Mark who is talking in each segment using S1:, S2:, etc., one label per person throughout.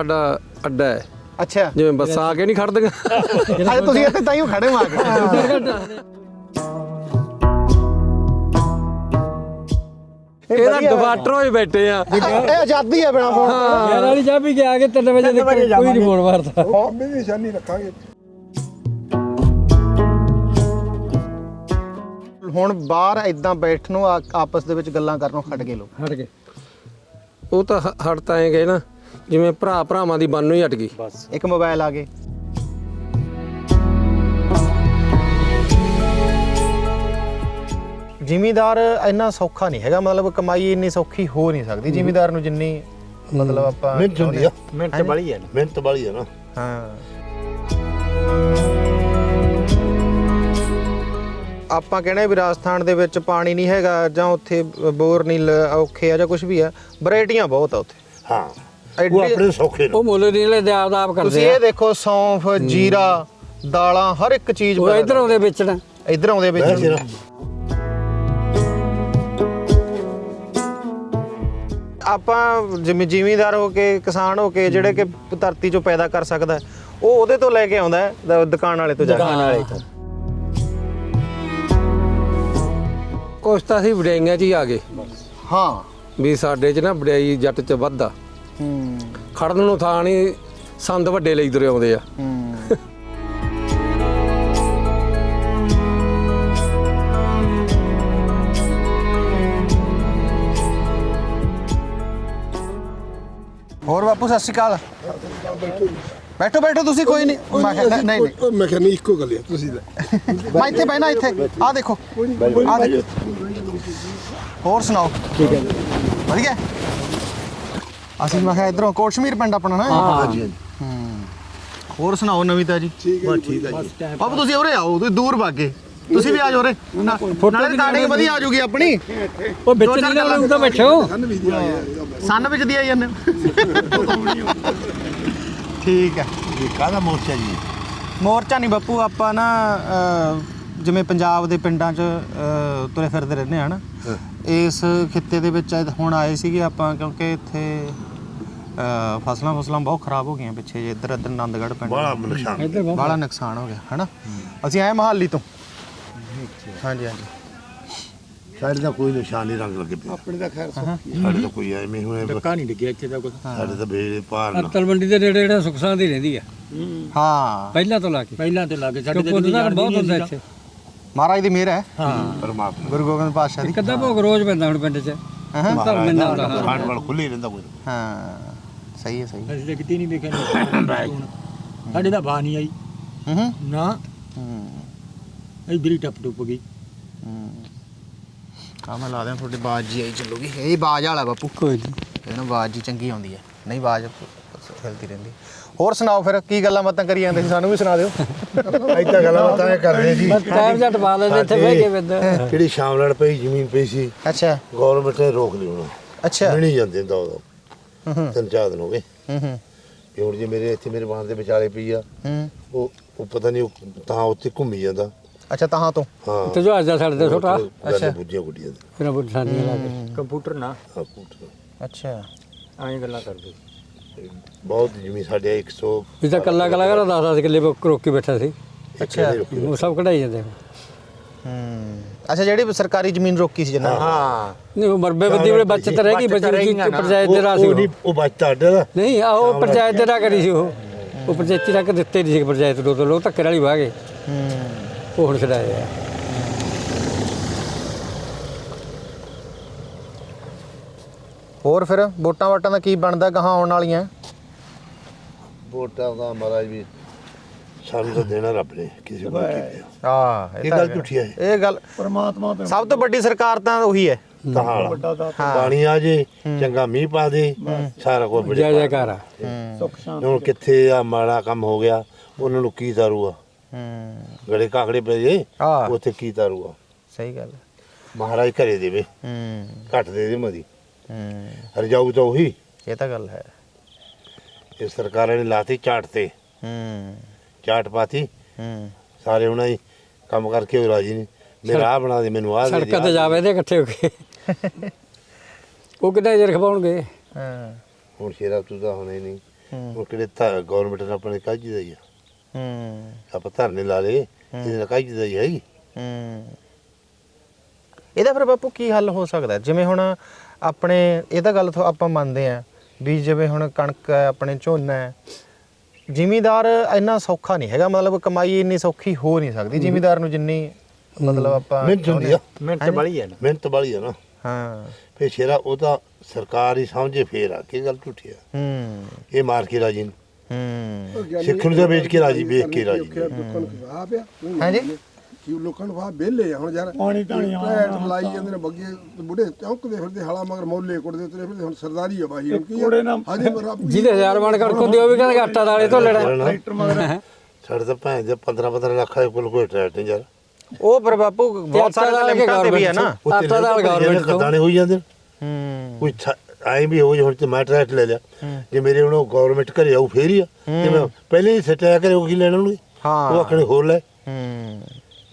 S1: ਸਾਡਾ ਅੱਡਾ ਹੈ।
S2: ਅੱਛਾ।
S1: ਜਿਵੇਂ ਬੱਸਾਂ ਆ ਕੇ ਨਹੀਂ ਖੜਦੀਆਂ।
S2: ਅੱਜ ਤੁਸੀਂ ਇੱਥੇ ਖੜੇ ਹੋ ਆ ਕੇ
S1: ਇਹਦਾ ਡਿਫਾਲਟਰ ਹੋਏ ਬੈਠੇ ਆ।
S2: ਇਹ ਆਜ਼ਾਦੀ ਹੈ ਬਿਨਾ ਫੋਨ
S3: ਯਾਰ ਵਾਲੀ ਚਾਹ ਵੀ ਗਿਆ ਕਿ 3 ਵਜੇ ਦੇ ਕੋਈ ਨਹੀਂ ਫੋਨ ਮਾਰਦਾ।
S4: ਵੀ ਨਿਸ਼ਾਨੀ ਰੱਖਾਂਗੇ।
S2: ਹੁਣ ਬਾਹਰ ਇਦਾਂ ਬੈਠ ਨੂੰ ਆ- ਆਪਸ ਦੇ ਵਿੱਚ ਗੱਲਾਂ ਕਰਨੋਂ ਹਟ ਗਏ ਲੋਕ।
S3: ਹਟ ਕੇ
S1: ਉਹ ਤਾਂ ਹ- ਹਟ ਤਾਂ ਐ ਗਏ ਨਾ। ਜਿਵੇਂ ਭਰਾ ਭਰਾਵਾਂ ਦੀ ਬੰਨ ਹੀ ਹਟ ਗਈ।
S2: ਇੱਕ ਮੋਬਾਈਲ ਆ ਗਏ। ਜ਼ਿਮੀਦਾਰ ਇੰਨਾ ਸੌਖਾ ਨਹੀਂ ਹੈਗਾ ਮਤਲਬ ਕਮਾਈ ਇੰਨੀ ਸੌਖੀ ਹੋ ਨਹੀਂ ਸਕਦੀ ਜ਼ਿਮੀਦਾਰ ਨੂੰ ਜਿੰਨੀ ਮਤਲਬ ਆਪਾਂ
S4: ਮਿਹਨਤ ਹੁੰਦੀ ਆ।
S2: ਮਿਹਨਤ ਬੜੀ ਹੈ
S4: ਮਿਹਨਤ ਵਾਲੀ ਆ ਨਾ।
S2: ਹਾਂ। ਆਪਾਂ ਕਹਿੰਦੇ ਵੀ ਰਾਜਸਥਾਨ ਦੇ ਵਿੱਚ ਪਾਣੀ ਨਹੀਂ ਹੈਗਾ ਜਾਂ ਉੱਥੇ ਬੋਰ ਨਹੀਂ ਔਖੇ ਆ ਜਾਂ ਕੁਝ ਵੀ ਆ ਵੈਰਾਈਟੀਆਂ ਬਹੁਤ ਆ ਉੱਥੇ।
S4: ਹਾਂ। ਉਹ
S2: ਐਡੀ-
S4: ਆਪਣੇ ਸੌਖੇ ਨੇ।
S3: ਉਹ ਮੁੱਲ ਨਹੀਂ ਲੈਂਦੇ ਆਪ ਦਾ ਆਪ
S2: ਤੁਸੀਂ
S3: ਕਰਦੇ ਆ।
S2: ਇਹ ਦੇਖੋ ਸੌਂਫ ਜੀਰਾ ਦਾਲਾਂ ਹਰ ਇੱਕ ਚੀਜ਼
S3: ਉਹ ਇਧਰ ਆਉਂਦੇ ਵੇਚਣ।
S2: ਇਧਰ ਆਉਂਦੇ ਵਿੱਚ
S4: ਨਾ
S2: ਆਪਾਂ ਜਿਵੇਂ ਜ਼ਿਮੀਂਦਾਰ ਹੋ ਕੇ ਕਿਸਾਨ ਹੋ ਕੇ ਜਿਹੜੇ ਕਿ ਧਰਤੀ ਚੋਂ ਪੈਦਾ ਕਰ ਸਕਦਾ ਹੈ, ਉਹ ਉਹਦੇ ਤੋਂ ਲੈ ਕੇ ਆਉਂਦਾ ਹੈ ਦ- ਦੁਕਾਨ ਵਾਲੇ ਤੋਂ ਜਾ ਕੇ।
S3: ਵਾਲੇ ਤੋਂ।
S1: ਕੁਛ ਤਾਂ ਅਸੀਂ ਵਡਿਆਈਆਂ 'ਚ ਹੀ ਆ ਗਏ।
S2: ਹਾਂ।
S1: ਵੀ ਸਾਡੇ 'ਚ ਨਾ ਵਡਿਆਈ ਜੱਟ 'ਚ ਵੱਧਾ
S2: ਹੂੰ
S1: ਖੜਨ ਨੂੰ ਥਾਂ ਨਹੀਂ ਸੰਦ ਵੱਡੇ ਲਈ ਤੁਰੇ ਆਉਂਦੇ ਆ।
S2: ਹੂੰ ਹੋਰ ਬਾਪੂ ਸਤਿ ਸ਼੍ਰੀ ਅਕਾਲ। ਬੈਠੋ ਬੈਠੋ ਤੁਸੀਂ ਕੋਈ ਨਹੀਂ ਮੈਂ ਕਿਹਾ ਨਹੀਂ ਨਹੀਂ।
S4: ਮੈਂ ਕਹਿੰਦਾ ਇੱਕੋ ਗੱਲ ਆ ਤੁਸੀਂ
S2: ਮੈਂ ਇੱਥੇ ਬਹਿਣਾ ਇੱਥੇ। ਆਹ ਦੇਖੋ। ਆਹ ਦੇਖੋ। ਹੋਰ ਸੁਣਾਓ? ਠੀਕ ਹੈ ਵਧੀਆ। ਅਸੀਂ ਮੈਂ ਕਿਹਾ ਇਧਰੋਂ ਕੋਟਸ਼ਮੀਰ ਪਿੰਡ ਆਪਣਾ ਨਾ
S4: ਹਾਂਜੀ
S2: ਹੋਰ ਸੁਣਾਓ ਨਵੀਂ ਤਾਜੀ?
S4: ਠੀਕ ਹੈ ਠੀਕ ਹੈ ਜੀ।
S2: ਬਾਬੂ ਤੁਸੀਂ ਉਰੇ ਆਓ ਤੁਸੀਂ ਦੂਰ ਭਾਗੇ। ਤੁਸੀਂ ਵੀ ਆ ਜਾਓ ਉਰੇ। ਨਾ- ਨਾਲੇ ਵਧੀਆ ਆ ਜੂਗੀ ਆਪਣੀ।
S3: ਉਹ ਵਿੱਚ ਨਹੀਂ ਨਾ ਉਹ ਤਾਂ ਬੈਠੋ।
S4: ਸਾਨੂੰ
S2: ਵਿੱਚ ਦੀ ਆਈ ਜਾਂਦੇ ਹੋ। ਠੀਕ ਹੈ।
S4: ਇਹ ਕਾਹਦਾ ਮੋਰਚਾ ਜੀ?
S2: ਮੋਰਚਾ ਨਹੀਂ ਬਾਪੂ ਆਪਾਂ ਨਾ ਜਿਵੇਂ ਪੰਜਾਬ ਦੇ ਪਿੰਡਾਂ 'ਚ ਤੁਰੇ ਫਿਰਦੇ ਰਹਿੰਦੇ ਆ ਨਾ। ਇਸ ਖਿੱਤੇ ਦੇ ਵਿੱਚ ਅੱਜ ਹੁਣ ਆਏ ਸੀਗੇ ਆਪਾਂ ਕਿਉਂਕਿ ਇੱਥੇ ਫਸਲਾਂ ਫਸਲਾਂ ਬਹੁਤ ਖਰਾਬ ਹੋ ਗਈਆਂ ਪਿੱਛੇ ਜੇ ਇੱਧਰ ਇੱਧਰ ਆਨੰਦਗੜ੍ਹ ਪਿੰਡ।
S4: ਬੜਾ ਨੁਕਸਾਨ।
S3: ਇੱਧਰ ਬਹੁਤ
S2: ਬਾਹਲਾ ਨੁਕਸਾਨ ਹੋ ਗਿਆ ਹਨਾ? ਅਸੀਂ ਆਏ ਮਹਾਲੀ ਤੋਂ। ਹਾਂਜੀ ਹਾਂਜੀ।
S4: ਸਾਡੇ ਦਾ ਕੋਈ ਨਿਸ਼ਾਨ ਨਹੀਂ ਰੰਗ ਲੱਗੇ ਪਿਆ। ਆਪਣੇ ਦਾ ਖੈਰ ਸਾਡੇ ਤਾਂ ਕੋਈ ਐਵੇਂ ਹੋਏ
S3: ਧੱਕਾ ਨਹੀਂ ਡਿੱਗਿਆ ਇੱਥੇ ਦਾ ਕੁਝ
S4: ਸਾਡੇ ਤਾਂ ਬੇੜੇ ਪਾਰ ਨਾ
S3: ਅਰਤਲ ਮੰਡੀ ਦੇ ਨੇੜੇ ਜਿਹੜਾ ਸੁਖਸਾਂ ਦੀ ਰਹਿੰਦੀ ਆ।
S2: ਹਾਂ।
S3: ਪਹਿਲਾਂ ਤੋਂ ਲਾ ਕੇ। ਪਹਿਲਾਂ ਤੋਂ ਲਾ ਕੇ। ਸਾਡੇ ਤੇ ਬਹੁਤ ਹੁੰਦਾ ਇੱਥੇ।
S2: ਮਹਾਰਾਜ ਦੀ ਮਿਹਰ ਹੈ।
S4: ਪਰਮਾਤਮਾ
S2: ਗੁਰੂ ਗੋਬਿੰਦ ਪਾਤਸ਼ਾਹ ਦੀ।
S3: ਅੱਧਾ ਭੋਗ ਰੋਜ਼ ਪੈਂਦਾ ਹੁਣ ਪਿੰਡ 'ਚ।
S2: ਹਾਂ।
S3: ਧਰਮ
S4: ਖਾਣ ਵਾਲ ਖੁੱਲੇ ਰਹਿੰਦਾ ਕੋਈ
S2: ਹਾਂ। ਸਹੀ ਹੈ ਸਹੀ ਹੈ।
S5: ਅਸੀਂ ਤਾਂ ਕਿਤੇ ਨਹੀਂ ਵੇਖਿਆ ਸਾਡੇ ਦਾ ਬਾਹ ਨਹੀਂ ਆਈ।
S2: ਹੂੰ ਹੂੰ
S5: ਨਾ।
S2: ਹੂੰ।
S5: ਇਧਰ ਹੀ ਟੱਪ ਟੁੱਪ ਗਈ।
S2: ਆ ਮੈਂ ਲਾ ਦਿਆਂ ਤੁਹਾਡੀ ਬਾਜ ਜੀ ਆਈ ਚੱਲੂਗੀ। ਇਹ ਬਾਜ ਵਾਲਾ ਬਾਪੂ।
S3: ਕੋਈ ਨਹੀਂ
S2: ਇਹਨੂੰ ਬਾਜ ਜੀ ਚੰਗੀ ਆਉਂਦੀ ਹੈ। ਨਹੀਂ ਬਾਜ ਹਿਲਦੀ ਰਹਿੰਦੀ। ਹੋਰ ਸੁਣਾਓ ਫਿਰ ਕੀ ਗੱਲਾਂ ਬਾਤਾਂ ਕਰੀ ਜਾਂਦੇ ਸੀ? ਸਾਨੂੰ ਵੀ ਸੁਣਾ ਦਿਓ।
S4: ਐਦਾਂ ਗੱਲਾਂ ਬਾਤਾਂ ਕਰਦੇ ਜੀ
S3: ਟਾਈਮ ਜੱਟ ਪਾ ਲੈਂਦੇ ਇੱਥੇ ਬਹਿ ਕੇ ਬਿੰਦ
S4: ਜਿਹੜੀ ਸ਼ਾਮ ਲੜ ਪਈ ਜ਼ਮੀਨ ਪਈ ਸੀ।
S2: ਅੱਛਾ।
S4: ਗਵਰਨਮੈਂਟ ਨੇ ਰੋਕ ਲਈ ਉਹਨੂੰ।
S2: ਅੱਛਾ।
S4: ਮਿਲ ਨਹੀਂ ਜਾਂਦੇ ਦੋ ਦੋ
S2: ਹੂੰ ਹੂੰ
S4: ਤਿੰਨ ਚਾਰ ਦਿਨ ਹੋ ਗਏ।
S2: ਹੂੰ ਹੂੰ।
S4: ਤੇ ਹੁਣ ਜੇ ਮੇਰੇ ਇੱਥੇ ਮੇਰੇ ਦੇ ਵਿਚਾਲੇ ਪਈ ਆ
S2: ਹੂੰ।
S4: ਉਹ ਉਹ ਪਤਾ ਨਹੀਂ ਉਹ ਤਾਂ ਉੱਥੇ ਘੁੰਮੀ ਜਾਂਦਾ।
S2: ਅੱਛਾ ਤਾਂ ਤੋਂ?
S4: ਹਾਂ।
S3: ਤੇ ਜੋ ਅੱਜ ਛੱਡ ਦੇ ਛੋਟਾ।
S4: ਅੱਛਾ। ਬੁੱਝੀਆਂ ਗੁੱਡੀਆਂ ਦੇ।
S3: ਫਿਰ ਉਹ ਸਾਨੀਆਂ ਲਾ ਕੇ।
S5: ਕੰਪਿਊਟਰ ਨਾ।
S4: ਹਾਂ ਕੂਟ
S2: ਅੱਛਾ।
S5: ਐਂ ਗੱਲਾਂ ਕਰਦੇ।
S4: ਬਹੁਤ ਜ਼ਮੀਨ ਸਾਡੇ 100
S3: ਇਹ ਤਾਂ ਕੱਲਾ ਕੱਲਾ ਕਰ 10 10 ਕਿੱਲੇ ਰੋਕ ਕੇ ਬੈਠਾ ਸੀ।
S4: ਅੱਛਾ।
S3: ਉਹ ਸਭ ਕਢਾਈ ਜਾਂਦੇ
S2: ਹੂੰ। ਅੱਛਾ ਜਿਹੜੀ ਸਰਕਾਰੀ ਜ਼ਮੀਨ ਰੋਕੀ ਸੀ ਜਨਾ
S5: ਹਾਂ।
S3: ਨਹੀਂ ਉਹ ਮਰਬੇ ਬੱਦੀ ਵੇਲੇ ਬਚਤ ਰਹਿ ਗਈ ਬਚਤ ਦੀ ਪੰਚਾਇਤ ਦੇ ਰਾਹ ਸੀ
S4: ਉਹ
S3: ਉਹ।
S4: ਨਹੀਂ ਉਹ ਬਚਤਾ ਅੱਡੇ ਦਾ।
S3: ਨਹੀਂ ਆ ਉਹ ਪੰਚਾਇਤ ਦੇ ਰਾਹ ਕਰੀ ਸੀ ਉਹ। ਉਹ ਪੰਚਾਇਤੀ ਰਾਹ ਕੇ ਦਿੱਤੇ ਨਹੀਂ ਸੀ ਪੰਚਾਇਤ ਨੂੰ ਤਾਂ ਲੋਕ ਧੱਕੇ ਨਾਲ ਹੀ ਵਾਹ ਗਏ
S2: ਹੂੰ।
S3: ਉਹ ਹੁਣ ਛਡਾਏ ਆ।
S2: ਹੋਰ ਫਿਰ ਵੋਟਾਂ ਵਾਟਾਂ ਦਾ ਕੀ ਬਣਦਾ ਗਾਹਾਂ ਆਉਣ ਵਾਲੀਆਂ?
S4: ਵੋਟਾਂ ਦਾ ਮਹਾਰਾਜ ਵੀ ਸਾਨੂੰ ਤਾਂ ਦੇਣਾ ਰੱਬ ਨੇ ਕਿਸੇ ਨੂੰ ਕੀ ਦਿਆ
S2: ਆ
S4: ਇਹ ਗੱਲ ਝੂਠੀ ਹੈ।
S2: ਇਹ ਗੱਲ
S4: ਪਰਮਾਤਮਾ
S2: ਸਭ ਤੋਂ ਵੱਡੀ ਸਰਕਾਰ ਤਾਂ ਉਹੀ ਹੈ।
S4: ਤਾਂ ਹਾਲਾ ਪਾਣੀ ਆ ਜੇ ਚੰਗਾ ਮੀਂਹ ਪਾ ਦੇ ਸਾਰਾ ਕੁਝ ਬੜੇ
S3: ਜੈ ਜੈਕਾਰ ਆ।
S4: ਹੁਣ ਕਿੱਥੇ ਆ ਮਾੜਾ ਕੰਮ ਹੋ ਗਿਆ ਉਹਨਾਂ ਨੂੰ ਕੀ ਤਾਰੂਆ
S2: ਹੂੰ।
S4: ਗੜੇ ਕਾਕੜੇ ਪੈ ਜੇ
S2: ਆ
S4: ਉੱਥੇ ਕੀ ਤਾਰੂਆ
S2: ਸਹੀ ਗੱਲ। ਹੈ।
S4: ਮਹਾਰਾਜ ਘਰੇ ਦੇਵੇ।
S2: ਹੂੰ।
S4: ਘੱਟ ਦੇ ਦੇ ਮਦੀ।
S2: ਹੂੰ।
S4: ਰਜਾਊ ਤਾਂ ਉਹੀ।
S2: ਇਹ ਤਾਂ ਗੱਲ ਹੈ।
S4: ਇਹ ਸਰਕਾਰਾਂ ਨੇ ਲਾਤੀ ਝਾਟ ਤੇ।
S2: ਹੂੰ।
S4: ਝਾਟ ਪਾਤੀ।
S2: ਹੂੰ।
S4: ਸਾਰੇ ਉਹਨਾਂ ਹੀ ਕੰਮ ਕਰਕੇ ਉਹ ਰਾਜੀ ਨਹੀਂ। ਮੇਰਾ ਆ ਬਣਾ ਦੇ ਮੈਨੂੰ ਆ ਦੇ
S3: ਸੜਕਾਂ ਤੇ ਜਾਵੇ ਤੇ ਇਕੱਠੇ ਹੋ ਕੇ। ਉਹ ਕਿੱਦਾਂ ਜੇ ਰਖਵਾਉਣਗੇ
S2: ਹਾਂ।
S4: ਹੁਣ ਸ਼ੇਰਾ ਤੂੰ ਤਾਂ ਹੁਣੇ ਨਹੀਂ। ਉਹ ਕਿਹੜੇ ਤਾਂ ਗਵਰਨਮੈਂਟ ਨੇ ਆਪਣੇ ਕਾਜੀ ਦਾ ਹੀ ਆ।
S2: ਹੂੰ।
S4: ਆਪਾਂ ਧਰਨੇ ਲਾ ਲਏ ਇਹਦੇ ਨਾਲ ਕਾਜੀ ਦਾ ਹੀ ਹੈ।
S2: ਇਹਦਾ ਫਿਰ ਬਾਪੂ ਕੀ ਹੱਲ ਹੋ ਸਕਦਾ? ਜਿਵੇਂ ਹੁਣ ਆਪਣੇ ਇਹ ਤਾਂ ਗੱਲ ਆਪਾਂ ਮੰਨਦੇ ਆ ਵੀ ਜਿਵੇਂ ਹੁਣ ਕਣਕ ਹੈ ਆਪਣੇ ਝੋਨਾ ਹੈ ਜ਼ਿਮੀਦਾਰ ਇੰਨਾ ਸੌਖਾ ਨਹੀਂ ਹੈਗਾ ਮਤਲਬ ਕਮਾਈ ਇੰਨੀ ਸੌਖੀ ਹੋ ਨਹੀਂ ਸਕਦੀ ਜ਼ਿਮੀਦਾਰ ਨੂੰ ਜਿੰਨੀ ਮਤਲਬ ਆਪਾਂ
S4: ਮਿਹਨਤ ਹੁੰਦੀ ਆ।
S5: ਮਿੰਟ ਬੜੀ ਹੈ ਨਾ।
S4: ਮਿਹਨਤ ਵਾਲੀ ਆ ਨਾ।
S2: ਹਾਂ।
S4: ਫੇ ਸ਼ੇਰਾ ਉਹ ਤਾਂ ਸਰਕਾਰ ਹੀ ਸਮਝੇ ਫੇਰ ਆ ਕੀ ਗੱਲ ਝੂਠੀ ਆ।
S2: ਹੂੰ।
S4: ਇਹ ਮਾਰ ਕੇ ਰਾਜੀ
S2: ਹੂੰ।
S4: ਸਿੱਖ ਨੂੰ ਤਾਂ ਵੇਚ ਕੇ ਰਾਜੀ ਵੇਚ ਕੇ ਰਾਜੀ
S2: ਹਾਂਜੀ।
S6: ਕਿ ਲੋਕਾਂ ਨੂੰ ਖਵਾ ਬੇਲੇ ਆ ਹੁਣ ਯਾਰ।
S5: ਪਾਣੀ ਧਾਣੀ ਆਉਣਾ।
S6: ਭੈਣ ਲਾਈ ਜਾਂਦੇ ਨੇ ਬੱਗੇ ਬੁੱਢੇ ਚੌਂਕਦੇ ਫਿਰਦੇ ਹਾਲਾ ਮਗਰ ਮੌਲੇ ਕੁੱਟਦੇ ਤੁਰੇ ਫਿਰਦੇ ਹੁਣ ਸਰਦਾਰੀ ਆ ਬਾਈ ਹੁਣ ਕੀ
S5: ਕੋੜੇ
S6: ਹਜੇ
S3: ਜਿਹਦੇ ਹਜ਼ਾਰ ਬਣ ਕਣਕ ਹੁੰਦੀ ਉਹ ਵੀ ਕਹਿੰਦਾ ਆਟਾ ਦਾਲੇ ਤੋਂ ਲੈਣਾ
S5: ਟਰੈਕਟਰ ਮਗਰ।
S4: ਸਾਡੇ ਤਾਂ ਭੈਣ ਦੇ 15 15 ਲੱਖ ਦੇ ਕੋਲ ਕੋਈ ਟਰੈਕਟ ਨਹੀਂ ਯਾਰ।
S2: ਉਹ ਪਰ ਬਾਪੂ ਬਹੁਤ ਸਾਰੇ ਤਾਂ ਲਿਮਟਾਂ ਤੇ ਵੀ ਹੈ ਨਾ।
S3: ਆਟਾ ਦਾਲ ਗਵਰਨਮੈਂਟ ਤੋਂ
S4: ਕਦਾਣੇ ਹੋਈ ਜਾਂਦੇ।
S2: ਹੂੰ।
S4: ਕੋਈ ਐਂ ਵੀ ਹੋ ਜੇ ਹੁਣ ਤੇ ਮੈਂ ਟਰੈਕਟ ਲੈ ਲਿਆ। ਜੇ ਮੇਰੇ ਹੁਣ ਗਵਰਨਮੈਂਟ ਘਰੇ ਆਊ ਫੇਰ ਹੀ ਆ। ਜੇ ਮੈਂ ਪਹਿਲੇ ਹੀ ਸਟਿਆ ਕਰੇ ਉਹ ਕੀ ਲੈਣ ਉਹਨੂੰ
S2: ਹਾਂ।
S4: ਉਹ ਆਖਣੇ ਹੋਰ ਲੈ।
S2: ਹੂੰ।